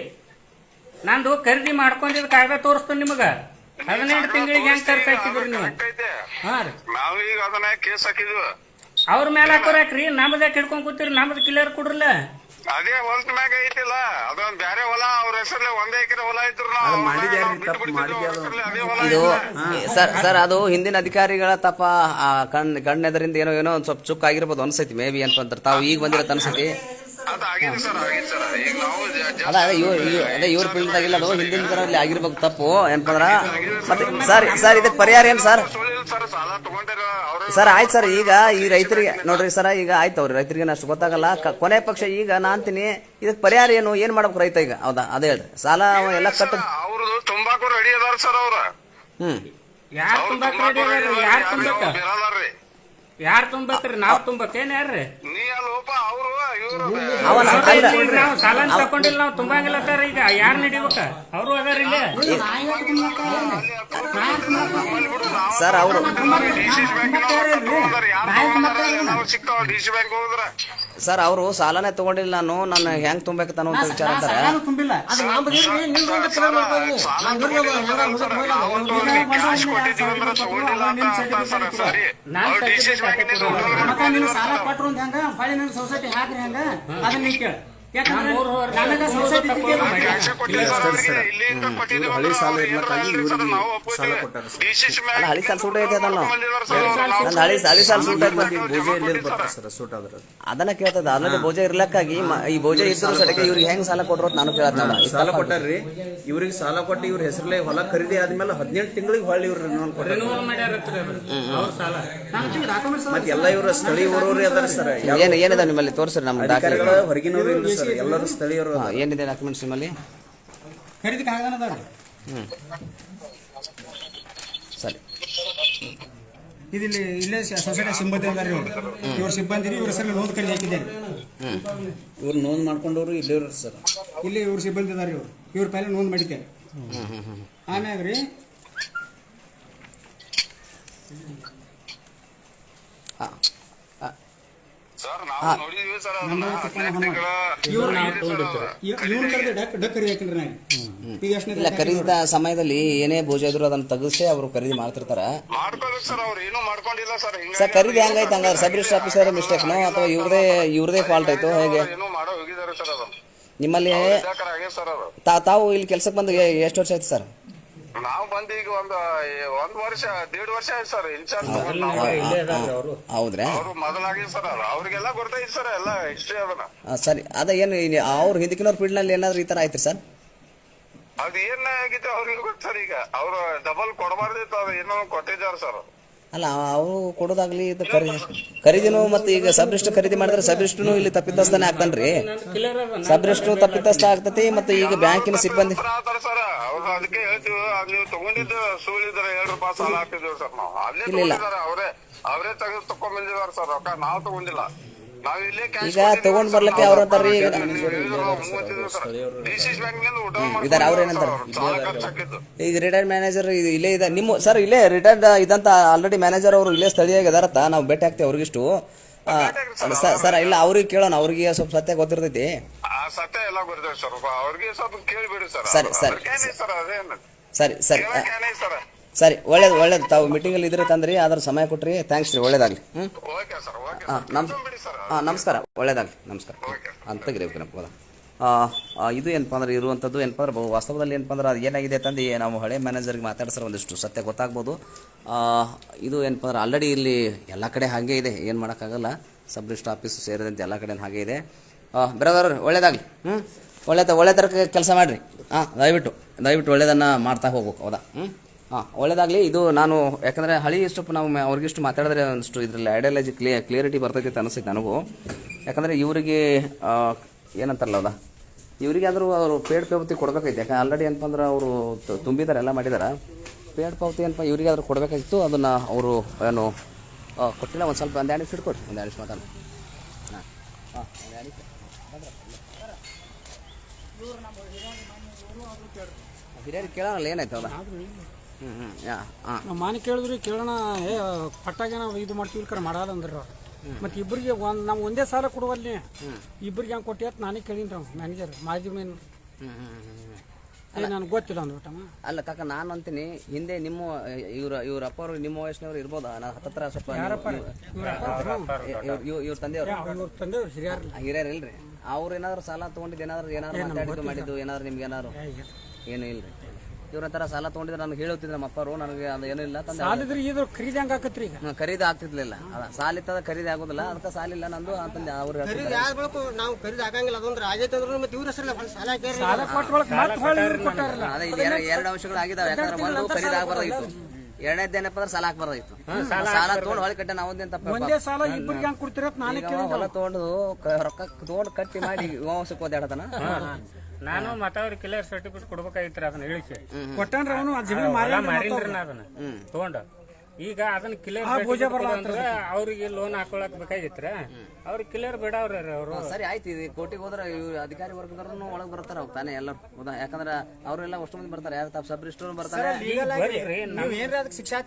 ನಂದು ಖರೀದಿ ಮಾಡ್ಕೊಂಡಿದ್ ಕಾಗದ ತೋರಿಸ್ತೀನಿ ನಿಮಗ. ಹದಿನೆಂಟು ತಿಂಗಳಿಗೆ ಹೆಂಗ್ ಖರ್ಚು ಹಾಕಿದ್ರಿ ನೀವು? ಹಾ ರೀ. ನಾವೀಗ ಅದನ್ನ ಕೇಸ್ ಹಾಕಿದ್ವಿ. ಅವ್ರ ಮೇಲೆ ಹಾಕೋರಾಕ್ರಿ ನಮ್ದು ಯಾಕೆ ಹಿಡ್ಕೊಂಡ್ ಕೂತಿರಿ ನಮ್ದು ಕ್ಲಿಯರ್ ಕೊಡ್ರಲ್ಲ. ಅದೇ ಹೊಲದ ಮ್ಯಾಗ ಐತಿಲ್ಲ ಅದೊಂದ್ ಬ್ಯಾರೆ ಹೊಲ ಅವ್ರ ಹೆಸರಲ್ಲಿ ಒಂದೇ ಎಕರೆ ಹೊಲ ಇದ್ರು ನಾವು ಅದು ಮಾಡಿದ್ಯಾರ್ರಿ, ನಾವು ಬಿಟ್ಟು ತಪ್ಪು ಬಿಡ್ತಿದ್ವಿ, ಮಾಡಿದ್ಯಾರು. ಅವ್ರ ಅದೇ ಹೊಲ ಇದು. ಸರ್ ಸರ್ ಅದು ಹಿಂದಿನ ಅಧಿಕಾರಿಗಳ ತಪ್ಪ ಆ, ಕಣ್ ಕಣ್ಣೆದರಿಂದ ಏನೋ ಏನೋ ಒಂದ್ ಸ್ವಲ್ಪ ಚುಕ್ ಆಗಿರ್ಬೋದು ಅನ್ಸೈತಿ ಮೇ ಬಿ ಅಂತ ತಾವು ಈಗ ಬಂದಿರತ್ತ ಅನ್ಸೈತಿ. ಜ- ಅದ ಅದೇ ಇವ್ ಇವ್- ಅದೇ ಇವ್ರ ಫೀಲ್ಡ್ದಾಗಿಲ್ಲ ಅದು ಹಿಂದಿನ ತರಲ್ಲಿ ಆಗಿರ್ಬೇಕು ತಪ್ಪು ಏನಪ್ಪಂದ್ರ ಮತ್ತೆ ಸರ್ ಸರ್ ಇದಕ್ಕೆ ಪರಿಹಾರ ಏನು ಸರ್? ಸರ್ ಸಾಲ ತಗೊಂಡಿರ ಅವ್ರ ಸರ್ ಆಯ್ತು ಸರ್ ಈಗ ಈ ರೈತರಿಗೆ ನೋಡ್ರಿ ಸರ್ ಈಗ ಆಯ್ತು ಅವ್ರಿ ರೈತರಿಗೆ ಅಷ್ಟು ಗೊತ್ತಾಗಲ್ಲ. ಕೊನೆ ಪಕ್ಷ ಈಗ ನಾ ಅಂತೀನಿ ಇದಕ್ಕೆ ಪರಿಹಾರ ಏನು ಏನ್ ಮಾಡ್ಬೇಕು ರೈತ ಈಗ? ಹೌದಾ? ಅದೇ ಹೇಳ್ರಿ. ಸಾಲ ಅವ ಎಲ್ಲ ಕಟ್ಟ ಅವ್ರದ್ದು ತುಂಬಾಕು ರೆಡಿ ಅದಾರ ಸರ್ ಅವ್ರ. ಹ್ಮ್. ಯಾರು ತುಂಬಾಕ್ ರೆಡಿ? ಯಾರ್ ತುಂಬಾಕ? ಯಾರ್ ತುಂಬಾಕ್ರಿ ನಾವ್ ತುಂಬಾಕೇನ್ ಯಾರ್ರಿ? ನಾವು ಸಾಲ ತಕೊಂಡಿಲ್ಲ ನಾವು ತುಂಬಂಗಿಲ್ಲ ಸರ್ ಈಗ. ಯಾರ್ ನಡಿಬೇಕ? ಅವರು ಅದಾರ ಇಲ್ಲೇ. ಸರ್ ಅವರು ಸರ್ ಸಾಲನೇ ತಗೊಂಡಿಲ್ಲ ನಾನು ನಾನು ಹೆಂಗ್ ತುಂಬಬೇಕಂತ ಅಂತ ವಿಚಾರ ಅಂತಾರೆ ಸೊಸೈಟಿ ಹಾಕ್ರಿ ಹಂಗ? ಅದನ್ನ ನೀ ಕೇಳ. ಹಳಿ ಸಾಲ ಇರ್ಲಕ್ಕಾಗಿ ಏನಾರ ಸರ್ ಇವ್ರಿಗೆ ನಾವು ಸಾಲ ಒಪ್ಕೊತೀವಿ ಕೊಟ್ಟಾರ ಸರ್. ಹಳಿ ಸಾಲ ಸೂಟ್ ಐತೆ ಅದಲ್ಲ ನನ್ನ ಹಳಿ ಹಳಿ ಸಾಲ ಸೂಟ್ ಐತೆ ಭೋಜ ಎಲ್ಲಿ ಬರ್ತಾರೆ ಸರ್ ಸೂಟ್ ಆದ್ರೆ? ಅದನ್ನ ಕೇಳ್ತದ ಆಲ್ರೆಡಿ ಬೋಜ ಇರ್ಲಕ್ಕಾಗಿ ಈ ಭೋಜೆ ಇದ್ರು ಸಡಕ್ಕೆ ಇವ್ರಿಗೆ ಹೆಂಗ್ ಸಾಲ ಕೊಟ್ರು ಅಂತ ನಾನು ಕೇಳತ್ನ ಸಾಲ ಕೊಟ್ಟಾರ್ರಿ. ಇವ್ರಿಗೆ ಸಾಲ ಕೊಟ್ಟು ಇವ್ರ ಹೆಸರಲ್ಲೇ ಹೊಲ ಖರೀದಿ ಆದ್ಮೇಲೆ ಹದಿನೆಂಟು ತಿಂಗಳಿಗೆ ಹೊಳ್ಳಿ ಇವ್ರ ಮತ್ತೆಲ್ಲ ಕೊಟ್ಟಾರ. ಮತ್ತೆ ಎಲ್ಲ ಇವ್ರ ಸ್ಥಳೀಯ ಊರವ್ರಿ ಅದಾರ ಸರ್. ಏನ್ ಏನಿದೆ ನಿಮ್ಮಲ್ಲಿ? ತೋರಿಸ್ರಿ ನಮ್ಗೆ ಹೊರಗಿನವ್ರು ಸರ್ ಎಲ್ಲರೂ ಸ್ಥಳೀಯರು ಹಾ, ಏನಿದೆ ಡಾಕ್ಯುಮೆಂಟ್ಸ್ ನಿಮ್ಮಲ್ಲಿ? ಖರೀದಿ ಕಾಗದನ ಅದಾವ್ರಿ ಸರಿ. ಇದಿಲ್ಲಿ ಇಲ್ಲೇ ಸೊಸೈಟಿ ಸಿಬ್ಬಂದಿ ಅದಾರಿ ಇವ್ರು. ಇವ್ರ ಸಿಬ್ಬಂದಿ ಇವ್ರ ಹೆಸರಲ್ಲಿ ನೋಂದ್ ಕಡೆ ಹಾಕಿದ್ದಾರೆ. ಇವ್ರು ನೋಂದ್ ಮಾಡ್ಕೊಂಡವ್ರು ಇಲ್ಲಿವ್ರ ಸರ್. ಇಲ್ಲಿ ಇವ್ರ ಸಿಬ್ಬಂದಿ ಅದಾರ ಇವ್ರು. ಇವ್ರ ಪೈಲೆ ನೋಂದ್ ಮಾಡಿದ್ದಾರೆ. ಆಮ್ಯಾಗ ರೀ ಹಾ ಹಾ. ಸರ್ ನಾವು ನೋಡಿದ್ವಿ ಸರ್ ಅದನ್ನ ಹದಿನೆಂಟು ತಿಂಗಳ ಇವನ್ ಕರೆದು ಡಕ್ ಡಕ್ ಖರೀದಿ ಹಾಕಿನ್ರಿ ನಾನು ಈಗ ಎಷ್ಟನೇ ಇಲ್ಲ ಖರೀದಿದ ಸಮಯದಲ್ಲಿ ಏನೇ ಭೋಜ ಇದ್ರು ಅದನ್ನ ತೆಗಿಸಿ ಅವರು ಖರೀದಿ ಮಾಡ್ತಿರ್ತಾರ. ಸರ್ ಅವ್ರು ಏನೂ ಮಾಡ್ಕೊಂಡಿಲ್ಲ ಸರ್. ಸರ್ ಖರೀದಿ ಹೆಂಗೈತೆ ಹಂಗಾರೆ ಸಬ್ ರಿಜಿಸ್ಟರ್ ಆಫೀಸರ್ನ ಅಥವಾ ಇವ್ರದೇ ಇವ್ರದೇ ಫಾಲ್ಟ್ ಆಯ್ತು ಹೇಗೆ? ಏನೋ ಮಾಡೋ ಹೋಗಿದ್ದಾರೆ ಸರ್ ಅದು. ನಿಮ್ಮಲ್ಲಿ ತಾವು ಇಲ್ಲಿ ಕೆಲ್ಸಕ್ಕೆ ಬಂದು ಎಷ್ಟು ವರ್ಷ ಆಯ್ತು ಸರ್? ನಾವು ಬಂದು ಈಗ ಒಂದು ಒಂದ್ ವರ್ಷ ದೇಡ್ ವರ್ಷ ಆಯ್ತು ಸರ್ ಇನ್ಚಾರ್ಜ್ ಅವರು. ಹೌದ್ರಾ? ಅವರು ಮೊದಲಾಗಿ ಸರ್ ಅವ್ರಿಗೆಲ್ಲ ಗೊತ್ತೈತಿ ಸರ್ ಎಲ್ಲ ಹಿಸ್ಟ್ರಿ ಅದನ್ನ. ಆ, ಸರಿ. ಅದ ಏನು ಅವ್ರ ಫೀಲ್ಡ್ನಲ್ಲಿ ಏನಾದ್ರು ಈ ತರ ಆಯ್ತು ಸರ್? ಅದ್ ಏನ್ ಆಗಿತ್ತು ಅವ್ರಿಗೆ ಗೊತ್ತ ಸರ್ ಈಗ. ಅವ್ರು ಡಬಲ್ ಕೊಡಬಾರ್ದಿತ್ತು ಅದು ಏನೋ ಕೊಟ್ಟಿದ್ದಾರೆ ಸರ್. ಅಲ್ಲ ಅವರು ಕೊಡೋದಾಗ್ಲಿ ಇದು ಖರೀದಿ ಖರೀದಿನೂ ಮತ್ತೆ ಈಗ ಸಬ್ರಿಷ್ಟು ಖರೀದಿ ಮಾಡಿದ್ರೆ ಸಬ್ರಿಸ್ಟ್ನು ಇಲ್ಲಿ ತಪ್ಪಿತಸ್ಥಾನೆ ಆಗ್ತಾನ್ರಿ. ಸಬ್ರಿಷ್ಟು ತಪ್ಪಿತಸ್ಥ ಆಗ್ತತಿ ಮತ್ತೆ ಈಗ ಬ್ಯಾಂಕಿನ ಸಿಬ್ಬಂದಿ ಅದಕ್ಕೆ ಹೇಳ್ತೀವಿ ನೀವು ತಗೊಂಡಿದ್ದ ಸುಳಿದ್ರೆ ಏಳು ರೂಪಾಯಿ ಸಾಲ ಹಾಕಿದ್ವಿ ಸರ್ ನಾವು. ಅಲ್ಲೇ ಅವರೇ ಅವರೇ ತೆಗೆದು ತಕೊಂಡ್ ಬಂದಿದ್ದಾರೆ ಸರ್ ರೊಕ್ಕ ನಾವು ತಗೊಂಡಿಲ್ಲ. ಈಗ ತಗೊಂಡ್ ಬರ್ಲಕ್ಕೆ ಅವ್ರ ಅಂತಾರ್ರಿ ಇದಾರ ಅವ್ರ ಏನಂತಾರ ಈಗ ರಿಟೈರ್ಡ್ ಮ್ಯಾನೇಜರ್ ಇಲ್ಲೇ ಇದೆ ನಿಮ್ಮ ಸರ್ ಇಲ್ಲೇ ರಿಟೈರ್ಡ್ ಇದಂತ ಆಲ್ರೆಡಿ ಮ್ಯಾನೇಜರ್ ಅವರು ಇಲ್ಲೇ ಸ್ಥಳೀಯ ಇದಾರತ್ತ? ನಾವು ಭೇಟಿ ಹಾಕ್ತೇವೆ ಅವ್ರಿಗಿಷ್ಟು. ಸರ್ ಇಲ್ಲ ಅವ್ರಿಗೆ ಕೇಳೋಣ ಅವ್ರಿಗೆ ಸ್ವಲ್ಪ ಸತ್ಯ ಗೊತ್ತಿರ್ತೈತಿ. ಆ ಸತ್ಯ ಎಲ್ಲ ಸರ್ ಅವ್ರಿಗೆ ಸ್ವಲ್ಪ ಕೇಳಿಬಿಡಿ ಸರ್. ಸರಿ, ಸರಿ. ಸರ್ ಸರಿ. ಸರಿ ಒಳ್ಳೇದು ಒಳ್ಳೇದು. ತಾವು ಮೀಟಿಂಗಲ್ಲಿ ಇದ್ರೆ ತಂದ್ರಿ ಆದ್ರೆ ಸಮಯ ಕೊಟ್ರಿ. ಥ್ಯಾಂಕ್ಸ್ ರೀ ಒಳ್ಳೇದಾಗಲಿ. ಹ್ಞೂ ಹಾಂ ನಮ್ಸ್ ಹಾಂ ನಮಸ್ಕಾರ. ಒಳ್ಳೇದಾಗಲಿ ನಮಸ್ಕಾರ. ಅಂತ ತೆಗಿರ್ಬೇಕು ಹೋದ ಇದು ಏನಪ್ಪ ಅಂದ್ರೆ ಇರುವಂಥದ್ದು ಏನಪ್ಪ ಅಂದ್ರೆ ವಾಸ್ತವದಲ್ಲಿ ಏನಪ್ಪ ಅಂದ್ರೆ ಅದು ಏನಾಗಿದೆ ಅಂತಂದು ನಾವು ಹಳೆ ಮ್ಯಾನೇಜರ್ಗೆ ಮಾತಾಡ್ಸೋರು ಒಂದಿಷ್ಟು ಸತ್ಯ ಗೊತ್ತಾಗ್ಬೋದು. ಇದು ಏನಪ್ಪ ಅಂದ್ರೆ ಆಲ್ರೆಡಿ ಇಲ್ಲಿ ಎಲ್ಲ ಕಡೆ ಹಾಗೆ ಇದೆ. ಏನು ಮಾಡೋಕ್ಕಾಗಲ್ಲ. ಸಬ್ ರಿಜಿಸ್ಟ್ರ್ ಆಫೀಸ್ ಸೇರಿದಂತೆ ಎಲ್ಲ ಕಡೆ ಹಾಗೆ ಇದೆ. ಬ್ರದರ್ ಒಳ್ಳೇದಾಗಲಿ. ಹ್ಞೂ ಒಳ್ಳೆ ಒಳ್ಳೆ ಥರ ಕೆಲಸ ಮಾಡಿರಿ. ಹಾಂ ದಯವಿಟ್ಟು ದಯವಿಟ್ಟು ಒಳ್ಳೇದನ್ನು ಮಾಡ್ತಾ ಹೋಗ್ಬೇಕು ಹೌದಾ? ಹ್ಞೂ ಹಾಂ, ಒಳ್ಳೇದಾಗಲಿ. ಇದು ನಾನು, ಯಾಕಂದರೆ ಹಳಿ ಇಷ್ಟು ನಾವು ಅವ್ರಿಗಿಷ್ಟು ಮಾತಾಡಿದ್ರೆ ಒಂದಿಷ್ಟು ಇದರಲ್ಲಿ ಐಡಿಯಾಲಜಿ ಕ್ಲಿಯರ್ ಕ್ಲಿಯರಿಟಿ ಬರ್ತೈತೆ ಅಂತ ಅನಿಸುತ್ತೆ ನನಗೂ. ಯಾಕಂದರೆ ಇವರಿಗೆ ಏನಂತಾರಲ್ಲ ಅದ ಇವರಿಗೆ ಆದರೂ ಅವರು ಪೇಡ್ ಪಾವತಿ ಕೊಡಬೇಕಾಯ್ತು ಯಾಕಂದ್ರೆ ಆಲ್ರೆಡಿ ಏನಪ್ಪ ಅಂದ್ರೆ ಅವರು ತುಂಬಿದಾರೆ ತುಂಬಿದ್ದಾರೆ ಎಲ್ಲ ಮಾಡಿದ್ದಾರೆ ಪೇಡ್ ಪಾವತಿ ಏನಪ್ಪ ಇವರಿಗೆ ಆದರೂ ಕೊಡಬೇಕಾಗಿತ್ತು, ಅದನ್ನು ಅವರು ಏನು ಕೊಟ್ಟಿಲ್ಲ, ಒಂದು ಸ್ವಲ್ಪ ಒಂದು ಎರಡು ಇಟ್ಕೊಡಿ ಒಂದು ಎರಡು ಮಾತಾಡಿ. ಹಾಂ. ಹಾಂ ಹಿರಿಯರಿಗೆ ಕೇಳೋಣ ಏನಾಯ್ತು ಹೌದಾ ನಾವು ಮಾನಿ ಕೇಳಿದ್ರಿ ಕೇಳೋಣ ಏ ಪಟ್ಟಾಗ ನಾವು ಇದು ಮಾಡ್ತೀವಿ ಕರೆ ಮಾಡಲ್ಲ ಅಂದ್ರೆ ಮತ್ತೆ ಇಬ್ಬರಿಗೆ ಒಂದು ನಾವು ಒಂದೇ ಸಾಲ ಕೊಡುವಲ್ಲಿ ಇಬ್ಬರಿಗೆ ಹೆಂಗೆ ಕೊಟ್ಟಿ ಅಂತ ನಾನೇ ಕೇಳೀನಿ ರೀ ಮ್ಯಾನೇಜರ್ ಮಾಜಿ ಮೇನ್ ನನಗೆ ಗೊತ್ತಿಲ್ಲ ಅಂದ್ಬಿಟ್ಟಮ್ಮ ಅಲ್ಲ ಕಾಕ ನಾನು ಅಂತೀನಿ ಹಿಂದೆ ನಿಮ್ಮ ಇವ್ರ ಇವ್ರ ಅಪ್ಪರು ನಿಮ್ಮ ವಯಸ್ಸಿನವ್ರು ಇರ್ಬೋದಾ ನಾನು ಹತ್ತಿರ ಸ್ವಲ್ಪ ಇವ್ರ ತಂದೆಯವರು ಅವ್ರ ತಂದೆ ಹಿರಿಯರ್ ಹಿರಿಯರ್ ಇಲ್ರಿ ಅವ್ರು ಏನಾದ್ರು ಸಾಲ ತೊಗೊಂಡಿದ್ದು ಏನಾದ್ರು ಏನಾದ್ರು ಮಾಡಿದ್ದು ಏನಾದ್ರು ನಿಮ್ಗೆ ಏನಾದ್ರು ಏನು ಇಲ್ರಿ ಇವ್ರ ಹತ್ರ ಸಾಲ ತಗೊಂಡಿದ್ರೆ ನನಗೆ ಹೇಳುತ್ತಿದ್ರು ನಮ್ಮ ಅಪ್ಪರು ನನಗೆ ಅದು ಏನಿಲ್ಲ ಇಲ್ಲ. ತಂದೆ ಸಾಲಿದ್ರಿ ಇದು ಖರೀದಿ ಹಂಗ ಆಕತ್ರಿ ಈಗ? ಹ್ಮ್, ಖರೀದಿ ಆಗ್ತಿರ್ಲಿಲ್ಲ. ಅದ ಸಾಲ ಇತ್ತದ ಖರೀದಿ ಆಗುದಿಲ್ಲ. ಅದಕ್ಕೆ ಸಾಲ ಇಲ್ಲ ನಂದು ಅಂತಂದ್ರೆ ಅವ್ರು ಹೇಳ್ತಿದ್ದಾರೆ. ಯಾರ ಬಳಕು? ನಾವು ಖರೀದಿ ಆಗಂಗಿಲ್ಲ. ಅದೊಂದ್ರ ಆಗೈತೆ ಅಂದ್ರೆ ಮತ್ತೆ ಇವ್ರ ಹೆಸರಲ್ಲ. ಸಾಲ ಹಾಕ್ಯಾರಿ ಸಾಲ ಕೊಟ್ಟ ಬಳಕ ಮತ್ತೆ ಹೊಳ್ಳಿ ಇವ್ರು ಕೊಟ್ಟಾರಲ್ಲ? ಅದೇ ಇದು ಎರಡು ಎರಡು ಅಂಶಗಳು ಆಗಿದಾವೆ. ಯಾಕಂದ್ರೆ ಒಂದು ಖರೀದಿ ಆಗ್ಬಾರ್ದಾಗಿತ್ತು. ಎರಡನೇದ ಏನಪ್ಪ ಅಂದ್ರೆ ಸಾಲ ಹಾಕ್ಬಾರ್ದಾಗಿತ್ತು ಸಾಲ ತೊಗೊಂಡು ಹೊಳೆ ಕಟ್ಟೆ ನಾವು ಒಂದೇನ್ ತಪ್ಪ ಒಂದೇ ಸಾಲ ಇಬ್ಬರಿಗೆ ಹೆಂಗೆ ಕೊಡ್ತೀರ ಅಂತ ನಾನೇ ಈಗ ಹೊಲ ತೊಗೊಂಡು ಕ- ರೊಕ್ಕ ತೊಗೊಂಡು ಕಟ್ಟಿ ಮಾಡಿ ವಂಶಕ್ಕೆ ಓದಾಡತನ ನಾನು ಮತ್ತೆ ಅವ್ರಿಗೆ ಕ್ಲಿಯರ್ ಸರ್ಟಿಫಿಕೇಟ್ ಕೊಡ್ಬೇಕಾಗಿತ್ತು ಅದನ್ನ ಇಳಿಸಿ ಕೊಟ್ಟನ್ರ ಅವನು ಆ ಜಮೀನು ಮಾರಿ ಹೊಲ ಮಾರೀನ್ರಿ ನಾ ಅದನ್ನ. ತಗೊಂಡ. ಈಗ ಅದನ್ನ ಕ್ಲಿಯರ್ ಅಂದ್ರೆ ಅವ್ರಿಗೆ ಲೋನ್ ಹಾಕೊಳಕ್ ಬೇಕಾಗಿತ್ರ ಅವ್ರಿಗೆ ಕ್ಲಿಯರ್ ಬಿಡವ್ರಿ ಅವರು. ಸರಿ ಆಯ್ತು. ಇದು ಕೋಟಿಗೆ ಹೋದ್ರೆ ಇವ್ರು ಅಧಿಕಾರಿ ವರ್ಗದವ್ರು ಒಳಗೆ ಬರ್ತಾರೆ ಅವ್ರು ತಾನೇ ಎಲ್ಲರೂ. ಹೌದಾ ಯಾಕಂದ್ರೆ ಅವರೆಲ್ಲ ಅಷ್ಟು ಮಂದಿ ಬರ್ತಾರೆ. ಯಾರು ತಾವು ಸಬ್ ರಿಜಿಸ್ಟರ್ ಬರ್ತಾರೆ. ನೀವು ಏನ್ರಿ ಅದಕ್ಕೆ ಶಿಕ್ಷಾ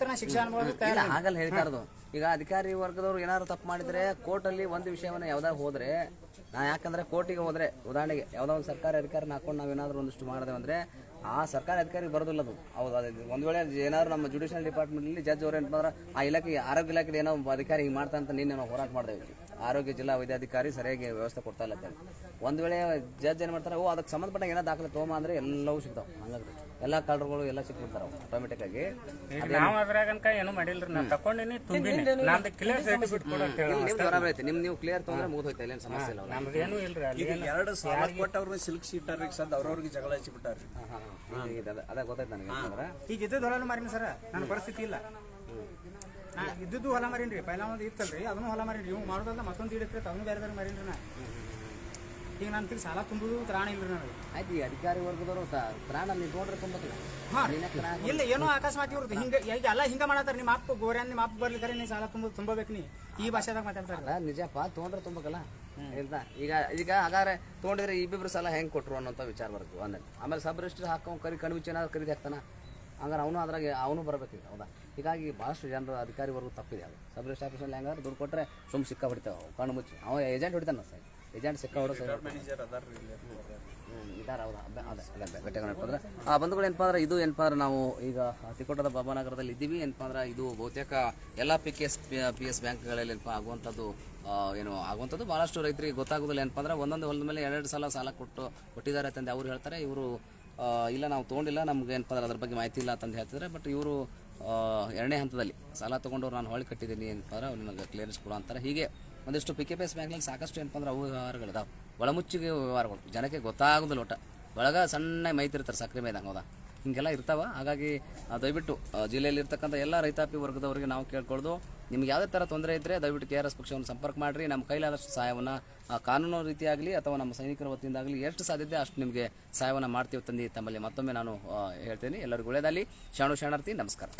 ಅನುಭವ ಇಲ್ಲ ಹಾಗಲ್ಲ ಹೇಳ್ತಾ ಇರೋದು. ಈಗ ಅಧಿಕಾರಿ ವರ್ಗದವ್ರು ಏನಾದ್ರು ತಪ್ಪು ಮಾಡಿದ್ರೆ ಕೋರ್ಟಲ್ಲಿ ಒಂದು ವಿಷಯವನ್ನ ಯಾವ್ದಾಗ ಹೋದ್ರೆ, ನಾ ಯಾಕಂದ್ರೆ ಕೋರ್ಟಿಗೆ ಹೋದ್ರೆ, ಉದಾಹರಣೆಗೆ ಯಾವ್ದೋ ಒಂದು ಸರ್ಕಾರಿ ಅಧಿಕಾರಿನ ಹಾಕೊಂಡು ನಾವೇನಾದ್ರೂ ಒಂದಿಷ್ಟು ಮಾಡಿದೆ ಅಂದ್ರೆ, ಆ ಸರ್ಕಾರಿ ಅಧಿಕಾರಿ ಬರೋದಿಲ್ಲ ಅದು. ಹೌದು, ಅದು ಒಂದ್ ವೇಳೆ ಏನಾದ್ರು ನಮ್ಮ ಜುಡಿಷಿಯಲ್ ಡಿಪಾರ್ಟ್ಮೆಂಟಲ್ಲಿ ಜಡ್ಜ್ ಅವ್ರು ಏನಪ್ಪ ಅಂದ್ರೆ, ಆ ಇಲಾಖೆ ಆರೋಗ್ಯ ಇಲಾಖೆ ಏನೋ ಅಧಿಕಾರಿ ಹಿಂಗೆ ಮಾಡ್ತಾ ಅಂತ ನಿನ್ನೆ ನಾವು ಹೋರಾಟ ಮಾಡಿದೆ ಆರೋಗ್ಯ ಜಿಲ್ಲಾ ವೈದ್ಯಾಧಿಕಾರಿ ಸರಿಯಾಗಿ ವ್ಯವಸ್ಥೆ ಕೊಡ್ತಾ ಇಲ್ಲ ಅಂತ ಒಂದ್ ವೇಳೆ ಜಡ್ಜ್ ಏನ್ ಮಾಡ್ತಾರೆ, ಓ, ಅದಕ್ಕೆ ಸಂಬಂಧಪಟ್ಟ ಏನೋ ದಾಖಲೆ ತೊಗೊಂಬ ಅಂದ್ರೆ ಎಲ್ಲವೂ ಸಿಗ್ತಾವ. ಹಂಗಾಗಿ ಎಲ್ಲ ಕಲರ್ಗಳು ಎಲ್ಲ ಸಿಕ್ಬಿಡ್ತಾರ ಆಟೋಮೆಟಿಕ್ ಆಗಿ. ಈಗ ನಾವ್ ಅದ್ರಾಗನ್ಕ ಏನು ಮಾಡಿಲ್ರಿ ನಾ ತಕೊಂಡಿನಿ ತುಂಬಿನಿ. ನಂದು ಕ್ಲಿಯರ್ ಸರ್ಟಿಫಿಕೇಟ್ ಕೊಡ ಅಂತ ಹೇಳಿ ನಿಮ್ದು ಬರಾಬರ್ ಐತೆ ನಿಮ್ ನೀವು ಕ್ಲಿಯರ್ ತಗೊಂಡ್ರೆ ಮುಗಿದು ಹೋಯ್ತಾ ಇಲ್ಲೇನು ಸಮಸ್ಯೆ ಇಲ್ಲ ಏನು ಇಲ್ರಿ ಅಲ್ಲಿ ಏನು ಎರಡು ಸಾಲ ಕೊಟ್ಟವ್ರಿಗೆ ಸಿಲ್ಕ್ ಶೀಟ್ ಸದ್ ಅವ್ರವ್ರಿಗೆ ಜಗಳ ಹಚ್ಚಿಬಿಟ್ಟಾರ್ರಿ. ಅದೇ ಗೊತ್ತಾಯ್ತು ನನಗೆ ಯಾಕಂದ್ರೆ. ಈಗ ಇದ್ದದ್ದು ಹೊಲ ಮಾರಿನ ಸರ್ ನನ್ನ ಪರಿಸ್ಥಿತಿ ಇಲ್ಲ. ಇದ್ದದ್ದು ಹೊಲ ಮಾರೀನ್ರಿ ಪೈಲ ಒಂದು ಇತ್ತಲ್ರಿ ಅದನ್ನು ಹೊಲ ಮಾರಿನ್ರಿ ಇವ್ ಮಾಡೋದಲ್ಲ ಮತ್ತೊಂದು ಇಡಕ್ಕೆ ಅದನ್ನು ಬೇರೆ ಬೇರೆ ಮಾರಿನ್ರಿ ನಾ. ಈಗ ನಾನು ತಿರ್ಗಿ ಸಾಲ ತುಂಬುದು ತ್ರಾಣ ಇಲ್ರಿ ನನಗೆ. ಆಯ್ತು ಈ ಅಧಿಕಾರಿ ವರ್ಗದವರು ತ್ರಾಣ ನೀವು ನೋಡ್ರೆ ತುಂಬತ್ತಿಲ್ಲ ಹಾ ಇಲ್ಲ ಏನೋ ಅಕಸ್ಮಾತ್ ಇವ್ರದ್ದು. ಹಿಂಗ ಈಗ ಎಲ್ಲ ಹಿಂಗ ಮಾಡತ್ತಾರ. ನಿಮ್ಮ ಅಪ್ಪ ಗೋರ್ಯಾನ್ ನಿಮ್ಮ ಅಪ್ಪ ಬರ್ಲಿದ್ದಾರೆ ನೀ ಸಾಲ ತುಂಬ ತುಂಬಬೇಕು ನೀ. ಈ ಭಾಷೆದಾಗ ಮಾತಾಡ್ತಾರ ನಿಜಪ್ಪ ತೊಗೊಂಡ್ರೆ ತುಂಬಕಲ್ಲ? ಇಲ್ಲ ಈಗ ಈಗ ಹಾಗಾದ್ರೆ ತೊಗೊಂಡಿದ್ರೆ ಇಬ್ಬಿಬ್ರು ಸಾಲ ಹೆಂಗ್ ಕೊಟ್ರು ಅನ್ನೋಂಥ ವಿಚಾರ ಬರುತ್ತೆ ಒಂದೇ. ಆಮೇಲೆ ಸಬ್ ರಿಜಿಸ್ಟರ್ ಹಾಕೋ ಕರಿ ಏನಾದ್ರು ಖರೀದಿ ಹಾಕ್ತಾನ? ಹಂಗಾರೆ ಅವನು ಅದ್ರಾಗ ಅವನು ಬರಬೇಕಿದೆ ಹೌದಾ? ಹೀಗಾಗಿ ಭಾಳಷ್ಟು ಜನರು ಅಧಿಕಾರಿ ವರ್ಗ ತಪ್ಪಿದೆ ಅದು. ಸಬ್ ರಿಜಿಸ್ಟರ್ ಆಫೀಸಲ್ಲಿ ಹೆಂಗಾದ್ರೆ ದುಡ್ಡು ಕೊಟ್ಟರೆ ಸುಮ್ ಸಿಕ್ಕ ಹೊಡಿತಾವೆ ಕಣ್ಣು ಮುಚ್ಚಿ. ಅವ ಏಜೆಂಟ್ ಹೊಡಿತಾನೆ ಸರ್ ಏಜೆಂಟ್ ಸಿಕ್ಕ ಹೊಡೋ ಸರ್ ಇದಾರ ಹೌದಾ ಅದ ಅದೇ ಅಂದ್ರೆ ಆ ಬಂಧುಗಳು ಏನಪ್ಪ ಅಂದ್ರೆ ಇದು ಏನಪ್ಪ ಅಂದ್ರೆ ನಾವು ಈಗ ತಿಕೋಟದ ಬಾಬಾನಗರದಲ್ಲಿ ಇದ್ದೀವಿ. ಏನಪ್ಪ ಅಂದ್ರೆ ಇದು ಬಹುತೇಕ ಎಲ್ಲ P K S P S ಬ್ಯಾಂಕ್ಗಳಲ್ಲಿ ಏನಪ್ಪ ಆಗುವಂಥದ್ದು ಏನು ಆಗುವಂಥದ್ದು ಭಾಳಷ್ಟು ರೈತರಿಗೆ ಗೊತ್ತಾಗೋದಿಲ್ಲ. ಏನಪ್ಪ ಅಂದ್ರೆ ಒಂದೊಂದು ಹೊಲದ ಮೇಲೆ ಎರಡೆರಡು ಸಲ ಸಾಲ ಕೊಟ್ಟು ಕೊಟ್ಟಿದ್ದಾರೆ ಅಂತಂದು ಅವ್ರು ಹೇಳ್ತಾರೆ. ಇವರು ಇಲ್ಲ ನಾವು ತೊಗೊಂಡಿಲ್ಲ ನಮ್ಗೆ ಏನಪ್ಪ ಅಂದ್ರೆ ಅದ್ರ ಬಗ್ಗೆ ಮಾಹಿತಿ ಇಲ್ಲ ಅಂತಂದು ಹೇಳ್ತಿದ್ರೆ ಬಟ್ ಇವರು ಎರಡನೇ ಹಂತದಲ್ಲಿ ಸಾಲ ತೊಗೊಂಡವ್ರು ನಾನು ಹೊಳೆ ಕಟ್ಟಿದ್ದೀನಿ ಏನಪ್ಪ ಅಂದ್ರೆ ಅವ್ರು ನಿಮಗೆ ಕ್ಲಿಯರೆನ್ಸ್ ಕೊಡು ಅಂತಾರೆ. ಹೀಗೆ ಒಂದಿಷ್ಟು ಪಿ ಕೆ ಪಿ ಎಸ್ ಸಾಕಷ್ಟು ಏನಪ್ಪ ಅಂದ್ರೆ ಅವು ವ್ಯವಹಾರಗಳಿದಾವೆ. ಒಳಮುಚ್ಚಿಗೆ ವ್ಯವಹಾರಗಳು. ಜನಕ್ಕೆ ಗೊತ್ತಾಗೋದಿಲ್ಲ ಒಟ್ಟ. ಒಳಗ ಸಣ್ಣ ಮೈತಿರ್ತಾರೆ ಸಕ್ಕರೆ ಮೈದಂಗೆ ಹೌದಾ? ಹಿಂಗೆಲ್ಲ ಇರ್ತಾವ. ಹಾಗಾಗಿ ದಯವಿಟ್ಟು ಜಿಲ್ಲೆಯಲ್ಲಿ ಇರ್ತಕ್ಕಂಥ ಎಲ್ಲ ರೈತಾಪಿ ವರ್ಗದವರಿಗೆ ನಾವು ಕೇಳ್ಕೊಳ್ಳೋದು ನಿಮ್ಗೆ ಯಾವುದೇ ಥರ ತೊಂದರೆ ಇದ್ದರೆ ದಯವಿಟ್ಟು ಕೆ ಆರ್ ಎಸ್ ಪಕ್ಷವನ್ನು ಸಂಪರ್ಕ ಮಾಡಿರಿ. ನಮ್ಮ ಕೈಲಾದಷ್ಟು ಸಹಾಯವನ್ನು ಕಾನೂನು ರೀತಿಯಾಗಲಿ ಅಥವಾ ನಮ್ಮ ಸೈನಿಕರ ವತಿಯಿಂದಾಗಲಿ ಎಷ್ಟು ಸಾಧ್ಯತೆ ಅಷ್ಟು ನಿಮಗೆ ಸಹಾಯವನ್ನು ಮಾಡ್ತೀವಿ ತಂದು, ತಮ್ಮಲ್ಲಿ ಮತ್ತೊಮ್ಮೆ ನಾನು ಹೇಳ್ತೇನೆ. ಎಲ್ಲರಿಗೂ ಒಳ್ಳೆಯದಾಗಲಿ. ಶಾಣು ಶಾಣಾರ್ಥಿ ನಮಸ್ಕಾರ.